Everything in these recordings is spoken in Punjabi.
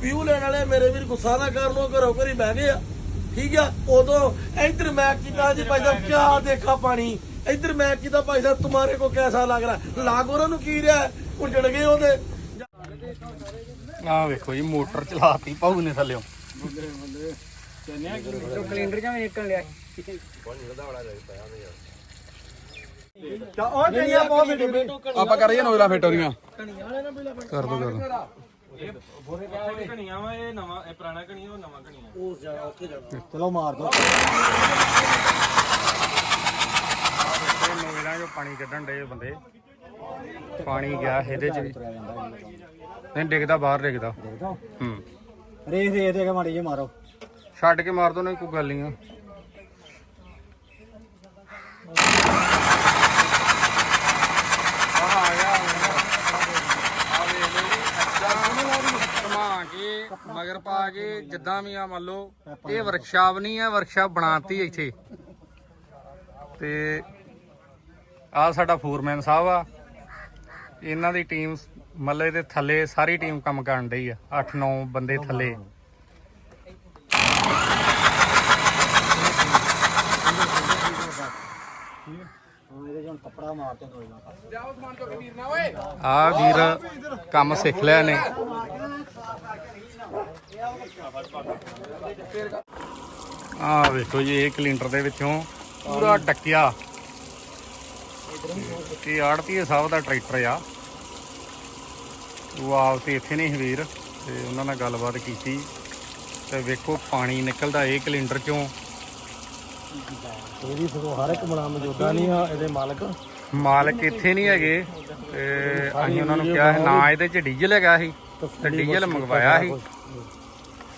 ਵਿਊ ਲੈਣ ਵਾਲੇ ਮੇਰੇ ਵੀਰ ਗੁੱਸਾ ਨਾ ਕਰਨ ਉਹ ਘਰੋਂ ਘਰੀ ਬਹਿ ਗਏ ਆ। ਠੀਕ ਆ? ਉਦੋਂ ਇੱਧਰ ਮੈਂ ਕੀਤਾ ਜੀ ਭਾਈ ਸਾਹਿਬ ਕਿਆ ਦੇਖਾ ਪਾਣੀ? ਇੱਧਰ ਮੈਂ ਕੀਤਾ ਭਾਈ ਸਾਹਿਬ ਤੁਹਾਰੇ ਕੋ ਕੈਸਾ ਲੱਗ ਰਿਹਾ? ਲਾਗ ਉਹਨਾਂ ਨੂੰ ਕੀ ਰਿਹਾ? ਉੱਜੜ ਗਏ ਉਹਦੇ। ਆ ਵੇਖੋ ਜੀ ਮੋਟਰ ਚਲਾਤੀ ਪਾਉ ਨੇ ਥੱਲਿਓ ਕੈਲੰਡਰ ਜਾਂ ਵੇਖਣ ਲਿਆ ਉਹ ਜਿਹੜੀਆਂ ਬਹੁਤ ਵੀਡੀਓ ਆਪਾਂ ਕਰ ਰਹੀਏ ਨੋਇਲਾ ਫਿੱਟ ਉਹਦੀਆਂ ਕਰ ਦੋ ਕਰ ਦੋ। ਘਣੀਆਂ ਵਾ ਇਹ ਨਵਾਂ ਇਹ ਪੁਰਾਣਾ ਘਣੀਆਂ ਉਹ ਨਵਾਂ ਘਣੀਆਂ ਉਸ ਜਗ੍ਹਾ ਉੱਥੇ ਜਾਣਾ। ਚਲੋ ਮਾਰ ਦੋ। ਨੋਇਲਾ ਜੋ ਪਾਣੀ ਕੱਢਣ ਡੇ ਬੰਦੇ। ਪਾਣੀ ਗਿਆ ਇਹਦੇ ਚ ਵੀ। ਨਹੀਂ ਡਿੱਗਦਾ ਬਾਹਰ ਡਿੱਗਦਾ। ਹੂੰ। ਰੇਸ ਰੇਸ ਦੇ ਕੇ ਮਾੜੀ ਜੇ ਮਾਰੋ। ਛੱਡ ਕੇ ਮਾਰ ਦੋ ਨਹੀਂ ਕੋਈ ਗੱਲ ਨਹੀਂ ਆ ਆਹ ਆ ਗਿਆ ਆ ਵੇਖ ਲਓ ਜੀ, ਏਦਾਂ ਘੁਮਾ ਕੇ ਮਗਰ ਪਾ ਕੇ ਜਿੱਦਾਂ ਵੀ ਆ ਮੰਨ ਲਓ ਇਹ ਵਰਕਸ਼ਾਪ ਨਹੀਂ ਆ ਵਰਕਸ਼ਾਪ ਬਣਾਤੀ ਇੱਥੇ। ਤੇ ਆ ਸਾਡਾ ਫੋਰਮੈਨ ਸਾਹਿਬ ਆ। ਇਹਨਾਂ ਦੀ ਟੀਮ ਮੱਲੇ ਦੇ ਥੱਲੇ ਸਾਰੀ ਟੀਮ ਕੰਮ ਕਰਨ ਡਈ ਆ। 8-9 ਬੰਦੇ ਥੱਲੇ। ਆ ਵੀਰ ਕੰਮ ਸਿੱਖ ਲਿਆ ਨੇ ਆ ਵੇਖੋ ਜੀ ਇਹ ਕਲਿੰਟਰ ਦੇ ਵਿੱਚੋਂ ਪੂਰਾ ਡੱਕਿਆ ਇਹ ਆੜਤੀ ਸਾਹਿਬ ਦਾ ਟਰੈਕਟਰ ਆ। ਉਹ ਆਪ ਤੇ ਇੱਥੇ ਨਹੀਂ ਵੀਰ ਤੇ ਉਹਨਾਂ ਨਾਲ ਗੱਲਬਾਤ ਕੀਤੀ। ਤੇ ਵੇਖੋ ਪਾਣੀ ਨਿਕਲਦਾ ਇਹ ਕਲਿੰਡਰ ਚੋਂ। ਇਹਦੀ ਸਗੋਂ ਹਰ ਇੱਕ ਬਣਾ ਮੌਜੂਦਾ ਨਹੀਂ ਆ ਇਹਦੇ ਮਾਲਕ। ਮਾਲਕ ਇੱਥੇ ਨਹੀਂ ਹੈਗੇ ਤੇ ਅਸੀਂ ਉਹਨਾਂ ਨੂੰ ਕਿਹਾ ਨਾ ਇਹਦੇ ਚ ਡੀਜ਼ਲ ਹੈਗਾ ਸੀ ਤੇ ਡੀਜ਼ਲ ਮੰਗਵਾਇਆ ਸੀ।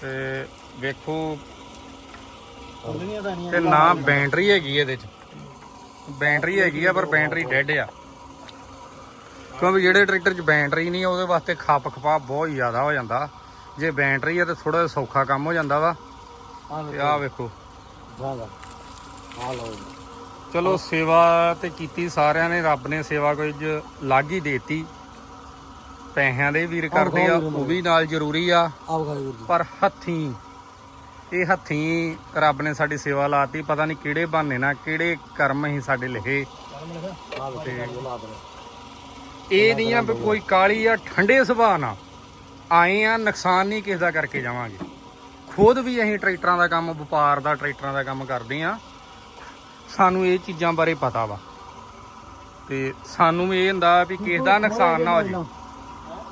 ਤੇ ਵੇਖੋ। ਤਾਂ ਨਾ ਬੈਟਰੀ ਹੈਗੀ ਇਹਦੇ ਚ। ਬੈਟਰੀ ਹੈਗੀ ਆ ਪਰ ਬੈਟਰੀ ਡੈਡ ਆ। ਕਿਉਂਕਿ ਜਿਹੜੇ ਟਰੈਕਟਰ 'ਚ ਬੈਟਰੀ ਨਹੀਂ ਉਹਦੇ ਵਾਸਤੇ ਖੱਪ ਖਪਾ ਬਹੁਤ ਜ਼ਿਆਦਾ ਹੋ ਜਾਂਦਾ। ਜੇ ਬੈਟਰੀ ਆ ਤੇ ਥੋੜਾ ਸੌਖਾ ਕੰਮ ਹੋ ਜਾਂਦਾ ਵਾ। ਤੇ ਆਹ ਵੇਖੋ। ਚਲੋ ਸੇਵਾ ਤੇ ਕੀਤੀ ਸਾਰਿਆਂ ਨੇ ਰੱਬ ਨੇ ਸੇਵਾ ਕੋਈ ਜ ਲੱਗ ਹੀ ਦੇਤੀ। ਪੈਸਿਆਂ ਦੇ ਵੀਰ ਕਰਦੇ ਆ ਉਹ ਵੀ ਨਾਲ ਜ਼ਰੂਰੀ ਆ। ਆਓ ਖਾਈ ਵੀਰ ਜੀ। ਪਰ ਹੱਥੀਂ ਇਹ ਹੱਥੀਂ ਰੱਬ ਨੇ ਸਾਡੀ ਸੇਵਾ ਲਾਤੀ ਪਤਾ ਨਹੀਂ ਕਿਹੜੇ ਬਹਾਨੇ ਨਾਲ ਕਿਹੜੇ ਕਰਮ ਹੀ ਸਾਡੇ ਲਿਖੇ ਇਹ ਨਹੀਂ ਆ ਵੀ ਕੋਈ ਕਾਲੀ ਆ ਠੰਡੇ ਸੁਭਾਅ ਨਾਲ। ਆਏ ਆ ਨੁਕਸਾਨ ਨਹੀਂ ਕਿਸੇ ਦਾ ਕਰਕੇ ਜਾਵਾਂਗੇ। ਖੁਦ ਵੀ ਅਸੀਂ ਟਰੈਕਟਰਾਂ ਦਾ ਕੰਮ ਵਪਾਰ ਦਾ ਟਰੈਕਟਰਾਂ ਦਾ ਕੰਮ ਕਰਦੇ ਆ। ਸਾਨੂੰ ਇਹ ਚੀਜ਼ਾਂ ਬਾਰੇ ਪਤਾ ਵਾ। ਤੇ ਸਾਨੂੰ ਵੀ ਇਹ ਹੁੰਦਾ ਵੀ ਕਿਸੇ ਦਾ ਨੁਕਸਾਨ ਨਾ ਹੋ ਜੇ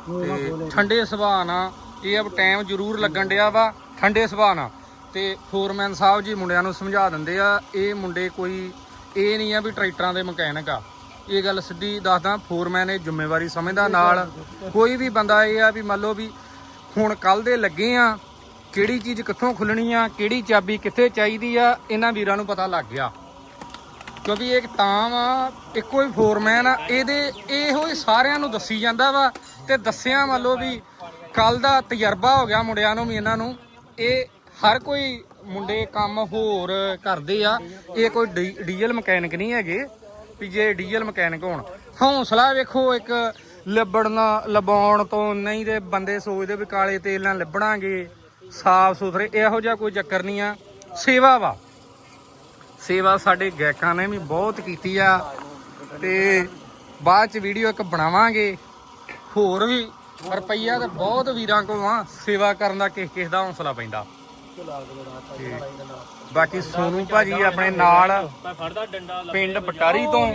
ਤੇ ਠੰਡੇ ਸੁਭਾਅ ਨਾਲ ਇਹ ਅਬ ਟਾਈਮ ਜ਼ਰੂਰ ਲੱਗਣ ਡਿਆ ਵਾ ਠੰਡੇ ਸੁਭਾਅ ਨਾਲ। ਤੇ ਫੋਰਮੈਨ ਸਾਹਿਬ ਜੀ ਮੁੰਡਿਆਂ ਨੂੰ ਸਮਝਾ ਦਿੰਦੇ ਆ ਇਹ ਮੁੰਡੇ ਕੋਈ ਇਹ ਨਹੀਂ ਆ ਵੀ ਟਰੈਕਟਰਾਂ ਦੇ ਮਕੈਨਿਕ ਆ। ਇਹ ਗੱਲ ਸਿੱਧੀ ਦੱਸਦਾ ਫੋਰਮੈਨ ਇਹ ਜ਼ਿੰਮੇਵਾਰੀ ਸਮਝਦਾ ਨਾਲ। ਕੋਈ ਵੀ ਬੰਦਾ ਇਹ ਆ ਵੀ ਮੰਨ ਲਓ ਵੀ ਹੁਣ ਕੱਲ ਦੇ ਲੱਗੇ ਆ ਕਿਹੜੀ ਚੀਜ਼ ਕਿੱਥੋਂ ਖੁੱਲਣੀ ਆ ਕਿਹੜੀ ਚਾਬੀ ਕਿੱਥੇ ਚਾਹੀਦੀ ਆ ਇਹਨਾਂ ਵੀਰਾਂ ਨੂੰ ਪਤਾ ਲੱਗ ਗਿਆ। ਕਿਉਂਕਿ ਇਹ ਇੱਕ ਤਾਂ ਵਾ, ਇੱਕੋ ਹੀ ਫੋਰਮੈਨ ਆ, ਇਹਦੇ ਇਹੋ ਹੀ ਸਾਰਿਆਂ ਨੂੰ ਦੱਸੀ ਜਾਂਦਾ ਵਾ ਤੇ ਦੱਸਿਆ ਮੰਨ ਲਓ ਵੀ ਕੱਲ ਦਾ ਤਜਰਬਾ ਹੋ ਗਿਆ ਮੁੰਡਿਆਂ ਨੂੰ ਵੀ ਇਹਨਾਂ ਨੂੰ। ਇਹ ਹਰ ਕੋਈ ਮੁੰਡੇ ਕੰਮ ਹੋਰ ਕਰਦੇ ਆ, ਇਹ ਕੋਈ ਡੀ- ਡੀਜ਼ਲ ਮਕੈਨਿਕ ਨਹੀਂ ਹੈਗੇ, ਵੀ ਜੇ ਡੀਜ਼ਲ ਮਕੈਨਿਕ ਹੋਣ। ਹੌਸਲਾ ਵੇਖੋ ਇੱਕ ਲਿਬੜਨਾ ਲਬਾਉਣ ਤੋਂ ਨਹੀਂ ਤੇ ਬੰਦੇ ਸੋਚਦੇ ਵੀ ਕਾਲੇ ਤੇਲ ਨਾਲ ਲਿਬੜਾਂਗੇ ਸਾਫ਼ ਸੁਥਰੇ ਇਹੋ ਜਿਹਾ ਕੋਈ ਚੱਕਰ ਨਹੀਂ ਆ। ਸੇਵਾ ਵਾ। ਸੇਵਾ ਸਾਡੇ ਗਾਇਕਾਂ ਨੇ ਵੀ ਬਹੁਤ ਕੀਤੀ ਆ ਤੇ ਬਾਅਦ ਚ ਵੀਡੀਓ ਇੱਕ ਬਣਾਵਾਂਗੇ। ਹੋਰ ਵੀ ਰੁਪਈਆ ਤੇ ਬਹੁਤ ਵੀਰਾਂ ਕੋਲ ਆ, ਸੇਵਾ ਕਰਨ ਦਾ ਕਿਸ ਕਿਸ ਦਾ ਹੌਸਲਾ ਪੈਂਦਾ। ਤੇ ਬਾਕੀ ਸੋਨੂ ਭਾਜੀ ਆਪਣੇ ਨਾਲ ਪਿੰਡ ਬਟਾਰੀ ਤੋਂ।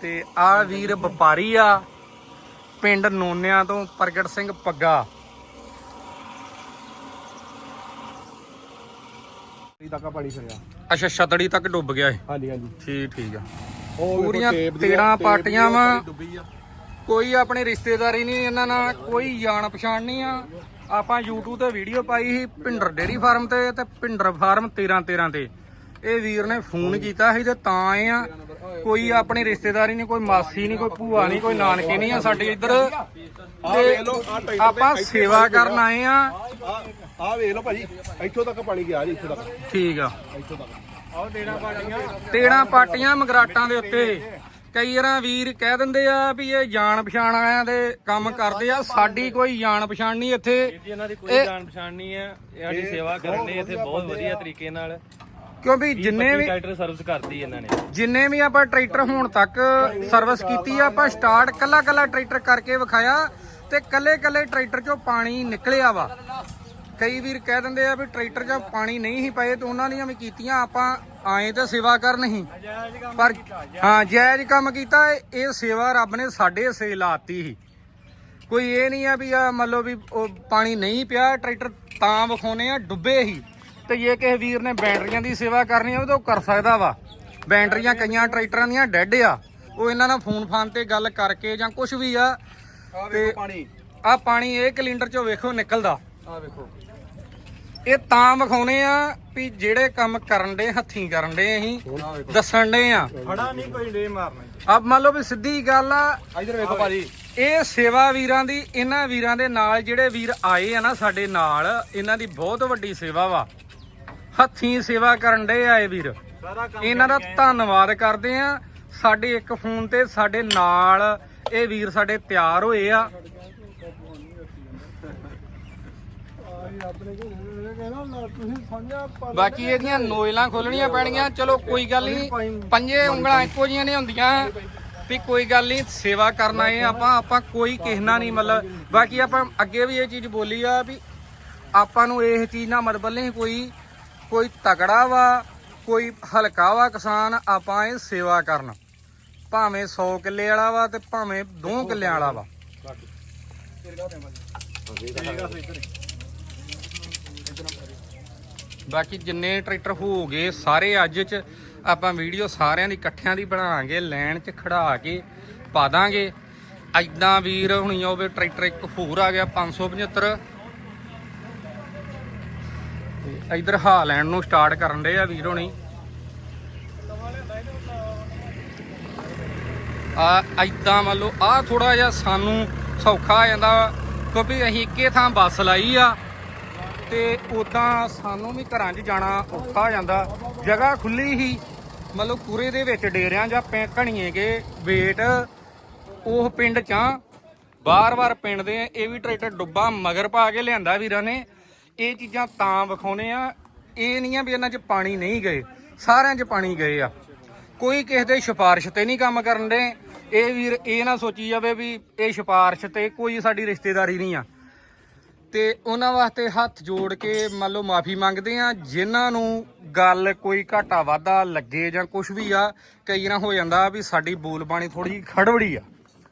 ਤੇ ਆ ਵੀਰ ਵਪਾਰੀ ਆ, ਪਿੰਡ ਨੋਨਿਆਂ ਤੋਂ ਪ੍ਰਗਟ ਸਿੰਘ ਪੱਗਾ। ਤੱਕ ਪਾਣੀ ਫਿਰਿਆ। ਅੱਛਾ ਛਤੜੀ ਤੱਕ ਡੁੱਬ ਗਿਆ ਇਹ। ਹਾਂਜੀ ਹਾਂਜੀ। ਠੀਕ ਠੀਕ ਆ। ਉਹ ਪੂਰੀਆਂ ਤੇੜਾਂ ਪਾਟੀਆਂ ਵਾ। ਕੋਈ ਆਪਣੇ ਰਿਸ਼ਤੇਦਾਰੀ ਨਹੀਂ ਇਹਨਾਂ ਨਾਲ ਕੋਈ ਜਾਣ ਪਛਾਣ ਨਹੀਂ ਆ। ਆਪਾਂ YouTube ਤੇ ਵੀਡੀਓ ਪਾਈ ਸੀ ਭਿੰਡਰ ਡੇਰੀ ਫਾਰਮ ਤੇ ਤੇ ਭਿੰਡਰ ਫਾਰਮ 13 13 ਤੇ। ਇਹ ਵੀਰ ਨੇ ਫੋਨ ਕੀਤਾ ਸੀ ਤੇ ਤਾਂ ਆਏ ਆ ਕੋਈ ਆਪਣੀ ਰਿਸ਼ਤੇਦਾਰੀ ਨਹੀਂ ਕੋਈ ਮਾਸੀ ਨਹੀਂ ਕੋਈ ਭੂਆ ਨਹੀਂ ਕੋਈ ਨਾਨਕੇ ਨਹੀਂ ਆ ਸਾਡੇ ਇੱਧਰ। ਤੇ ਆਪਾਂ ਸੇਵਾ ਕਰਨ ਆਏ ਆ। ਆ ਵੇਖ ਲਓ ਭਾਜੀ ਇੱਥੋਂ ਤੱਕ ਪਾਣੀ ਗਿਆ ਜੀ ਇੱਥੋਂ ਤੱਕ। ਠੀਕ ਆ। ਇੱਥੋਂ ਤੱਕ। ਤੇੜਾਂ ਪਾਟੀਆਂ। ਮਗਰਾਟਾਂ ਦੇ ਉੱਤੇ। ਕਈ ਵਾਰਾਂ ਵੀਰ ਕਹਿ ਦਿੰਦੇ ਆ ਵੀ ਇਹ ਜਾਣ ਪਛਾਣ ਆਇਆਂ ਦੇ ਕੰਮ ਕਰਦੇ ਆ ਸਾਡੀ ਕੋਈ ਜਾਣ ਪਛਾਣ ਨਹੀਂ ਇੱਥੇ। ਇਹਨਾਂ ਦੀ ਕੋਈ ਜਾਣ ਪਛਾਣ ਨਹੀਂ ਹੈ ਇਹ ਸਾਡੀ ਸੇਵਾ ਕਰਨ ਦੇ ਇੱਥੇ ਬਹੁਤ ਵਧੀਆ ਤਰੀਕੇ ਨਾਲ। ਕਿਉਂਕਿ ਜਿੰਨੇ ਵੀ ਟਰੈਕਟਰ ਸਰਵਿਸ ਕਰਤੀ ਇਹਨਾਂ ਨੇ। ਜਿੰਨੇ ਵੀ ਆਪਾਂ ਟਰੈਕਟਰ ਹੁਣ ਤੱਕ ਸਰਵਿਸ ਕੀਤੀ ਆ ਆਪਾਂ ਸਟਾਰਟ ਕੱਲਾ ਕੱਲਾ ਟਰੈਕਟਰ ਕਰਕੇ ਵਿਖਾਇਆ ਤੇ ਕੱਲੇ ਕੱਲੇ ਟਰੈਕਟਰ ਚੋਂ ਪਾਣੀ ਨਿਕਲਿਆ ਵਾ। ਕਈ ਵੀਰ ਕਹਿ ਦਿੰਦੇ ਆ ਵੀ ਟਰੈਕਟਰ 'ਚ ਪਾਣੀ ਨਹੀਂ ਹੀ ਪਏ ਤੇ ਉਹਨਾਂ ਦੀਆਂ ਵੀ ਕੀਤੀਆਂ ਆਪਾਂ ਆਏ ਤੇ ਸੇਵਾ ਕਰਨ ਹੀ। ਪਰ ਹਾਂ ਜਾਇਜ਼ ਕੰਮ ਕੀਤਾ ਇਹ ਸੇਵਾ ਰੱਬ ਨੇ ਸਾਡੇ ਸੇ ਲਾਤੀ ਸੀ। ਕੋਈ ਇਹ ਨਹੀਂ ਆ ਵੀ ਆ ਮੰਨ ਲਓ ਵੀ ਉਹ ਪਾਣੀ ਨਹੀਂ ਪਿਆ ਟਰੈਕਟਰ ਤਾਂ ਵਿਖਾਉਨੇ ਆ ਡੁੱਬੇ ਹੀ ਤੇ ਜੇ ਕਿਸੇ ਵੀਰ ਨੇ ਬੈਟਰੀਆਂ ਦੀ ਸੇਵਾ ਕਰਨੀ ਆ ਉਹ ਤਾਂ ਉਹ ਕਰ ਸਕਦਾ ਵਾ। ਬੈਟਰੀਆਂ ਕਈਆਂ ਟਰੈਕਟਰਾਂ ਦੀਆਂ ਡੈੱਡ ਆ। ਉਹ ਇਹਨਾਂ ਨਾਲ ਫੋਨ ਫਾਨ ਤੇ ਗੱਲ ਕਰਕੇ ਜਾਂ ਕੁਝ ਵੀ ਆ ਤੇ ਪਾਣੀ। ਆ ਪਾਣੀ ਇਹ ਕਲਿੰਡਰ ਚੋਂ ਵੇਖੋ ਨਿਕਲਦਾ। ਆ ਵੇਖੋ। ਇਹ ਤਾਂ ਵਿਖਾਉਨੇ ਆ ਵੀ ਜਿਹੜੇ ਕੰਮ ਕਰਨ ਦੇ ਹੱਥੀਂ ਕਰਨ ਦੇ ਅਸੀਂ ਦੱਸਣ ਦੇ ਆ। ਫੜਾ ਨਹੀਂ ਕੋਈ ਡੇ ਮਾਰਨਾ ਆ ਮੰਨ ਲਓ ਵੀ ਸਿੱਧੀ ਗੱਲ ਆ ਇਧਰ ਵੇਖੋ ਭਾਜੀ। ਇਹ ਸੇਵਾ ਵੀਰਾਂ ਦੀ ਇਹਨਾਂ ਵੀਰਾਂ ਦੇ ਨਾਲ ਜਿਹੜੇ ਵੀਰ ਆਏ ਆ ਨਾ ਸਾਡੇ ਨਾਲ ਇਹਨਾਂ ਦੀ ਬਹੁਤ ਵੱਡੀ ਸੇਵਾ ਵਾ। ਹੱਥੀਂ ਸੇਵਾ ਕਰਨ ਦੇ ਆਏ ਵੀਰ। ਇਹਨਾਂ ਦਾ ਧੰਨਵਾਦ ਕਰਦੇ ਆ। ਸਾਡੇ ਇੱਕ ਫੋਨ ਤੇ ਸਾਡੇ ਨਾਲ ਇਹ ਵੀਰ ਸਾਡੇ ਤਿਆਰ ਹੋਏ ਆ। ਬਾਕੀ ਇਹਦੀਆਂ ਨੋਇਲਾਂ ਖੋਲਣੀਆਂ ਪੈਣਗੀਆਂ। ਚਲੋ ਕੋਈ ਗੱਲ ਨਹੀਂ ਪੰਜੇ ਉਂਗਲਾਂ ਇੱਕੋ ਜੀਆਂ ਨਹੀਂ ਹੁੰਦੀਆਂ। ਵੀ ਕੋਈ ਗੱਲ ਨਹੀਂ ਸੇਵਾ ਕਰਨਾ ਹੈ ਆਪਾਂ। ਆਪਾਂ ਕੋਈ ਕਿਸੇ ਨਾਲ ਨਹੀਂ ਮਤਲਬ। ਬਾਕੀ ਆਪਾਂ ਅੱਗੇ ਵੀ ਇਹ ਚੀਜ਼ ਬੋਲੀ ਆ ਵੀ ਆਪਾਂ ਨੂੰ ਇਹ ਚੀਜ਼ ਨਾਲ ਮਤਲਬ ਨਹੀਂ ਕੋਈ ਕੋਈ ਤਕੜਾ ਵਾ, ਕੋਈ ਹਲਕਾ ਵਾ ਕਿਸਾਨ, ਆਪਾਂ ਇਹ ਸੇਵਾ ਕਰਨ। ਭਾਵੇਂ 100 ਕਿੱਲੇ ਵਾਲਾ ਵਾ ਤੇ ਭਾਵੇਂ 2 ਕਿੱਲਿਆਂ ਵਾਲਾ ਵਾ। ਬਾਕੀ ਜਿੰਨੇ ਟਰੈਕਟਰ ਹੋ ਗਏ ਸਾਰੇ ਅੱਜ ਚ ਆਪਾਂ ਵੀਡੀਓ ਸਾਰਿਆਂ ਦੀ ਇਕੱਠਿਆਂ ਦੀ ਬਣਾਵਾਂਗੇ, ਲੈਣ 'ਚ ਖੜਾ ਕੇ ਪਾ ਦਾਂਗੇ। ਐਦਾਂ ਵੀਰ ਹੁਣੀ ਹੋਵੇ ਟਰੈਕਟਰ ਇੱਕ ਹੋਰ ਆ ਗਿਆ 575 ਤੇ ਹਾ ਲੈਣ ਨੂੰ ਸਟਾਰਟ ਕਰਨ ਦੇ ਆ ਵੀਰ ਹੋਣੀ। ਆ ਐਦਾਂ ਮੰਨ ਲਓ, ਆ ਥੋੜਾ ਜਿਹਾ ਸਾਨੂੰ ਸੌਖਾ ਆ ਜਾਂਦਾ ਕਿਉਂਕਿ ਅਸੀਂ ਇੱਕੇ ਥਾਂ ਬੱਸ ਲਾਈ ਆ ਤੇ ਉਦਾਂ ਸਾਨੂੰ ਵੀ ਘਰਾਂ 'ਚ ਜਾਣਾ ਔਖਾ ਹੋ ਜਾਂਦਾ। ਜਗ੍ਹਾ ਖੁੱਲੀ ਹੀ ਮਤਲਬ ਕੂਰੇ ਦੇ ਵਿੱਚ ਡੇਰਿਆਂ ਜਾਂ ਪੈ ਘਣੀਏ ਕੇ ਵੇਟ, ਉਹ ਪਿੰਡ ਚਾਂ ਬਾਰ-ਬਾਰ ਪਿੰਡ ਦੇ ਇਹ ਵੀ ਟਰੈਕਟਰ ਡੁੱਬਾ ਮਗਰ ਪਾ ਕੇ ਲਿਆਂਦਾ ਵੀਰਾਂ ਨੇ। ਇਹ ਚੀਜ਼ਾਂ ਤਾਂ ਵਿਖਾਉਨੇ ਆ। ਇਹ ਨਹੀਂ ਆ ਵੀ ਇਹਨਾਂ 'ਚ ਪਾਣੀ ਨਹੀਂ ਗਏ। ਸਾਰਿਆਂ 'ਚ ਪਾਣੀ ਗਏ ਆ। ਕੋਈ ਕਿਸੇ ਦੇ ਸਿਫਾਰਿਸ਼ ਤੇ ਨਹੀਂ ਕੰਮ ਕਰਨ ਦੇ। ਇਹ ਵੀਰ ਇਹ ਨਾ ਸੋਚੀ ਜਾਵੇ ਵੀ ਇਹ ਸਿਫਾਰਿਸ਼ ਤੇ ਕੋਈ ਸਾਡੀ ਰਿਸ਼ਤੇਦਾਰੀ ਨਹੀਂ ਆ। ਤੇ ਉਹਨਾਂ ਵਾਸਤੇ ਹੱਥ ਜੋੜ ਕੇ ਮੰਨ ਲਓ ਮਾਫੀ ਮੰਗਦੇ ਆ। ਜਿਨ੍ਹਾਂ ਨੂੰ ਗੱਲ ਕੋਈ ਘਾਟਾ ਵਾਧਾ ਲੱਗੇ ਜਾਂ ਕੁਝ ਵੀ ਆ, ਕਈ ਨਾ ਹੋ ਜਾਂਦਾ ਵੀ ਸਾਡੀ ਬੋਲ ਬਾਣੀ ਥੋੜੀ ਜਿਹੀ ਖੜਵੜੀ ਆ।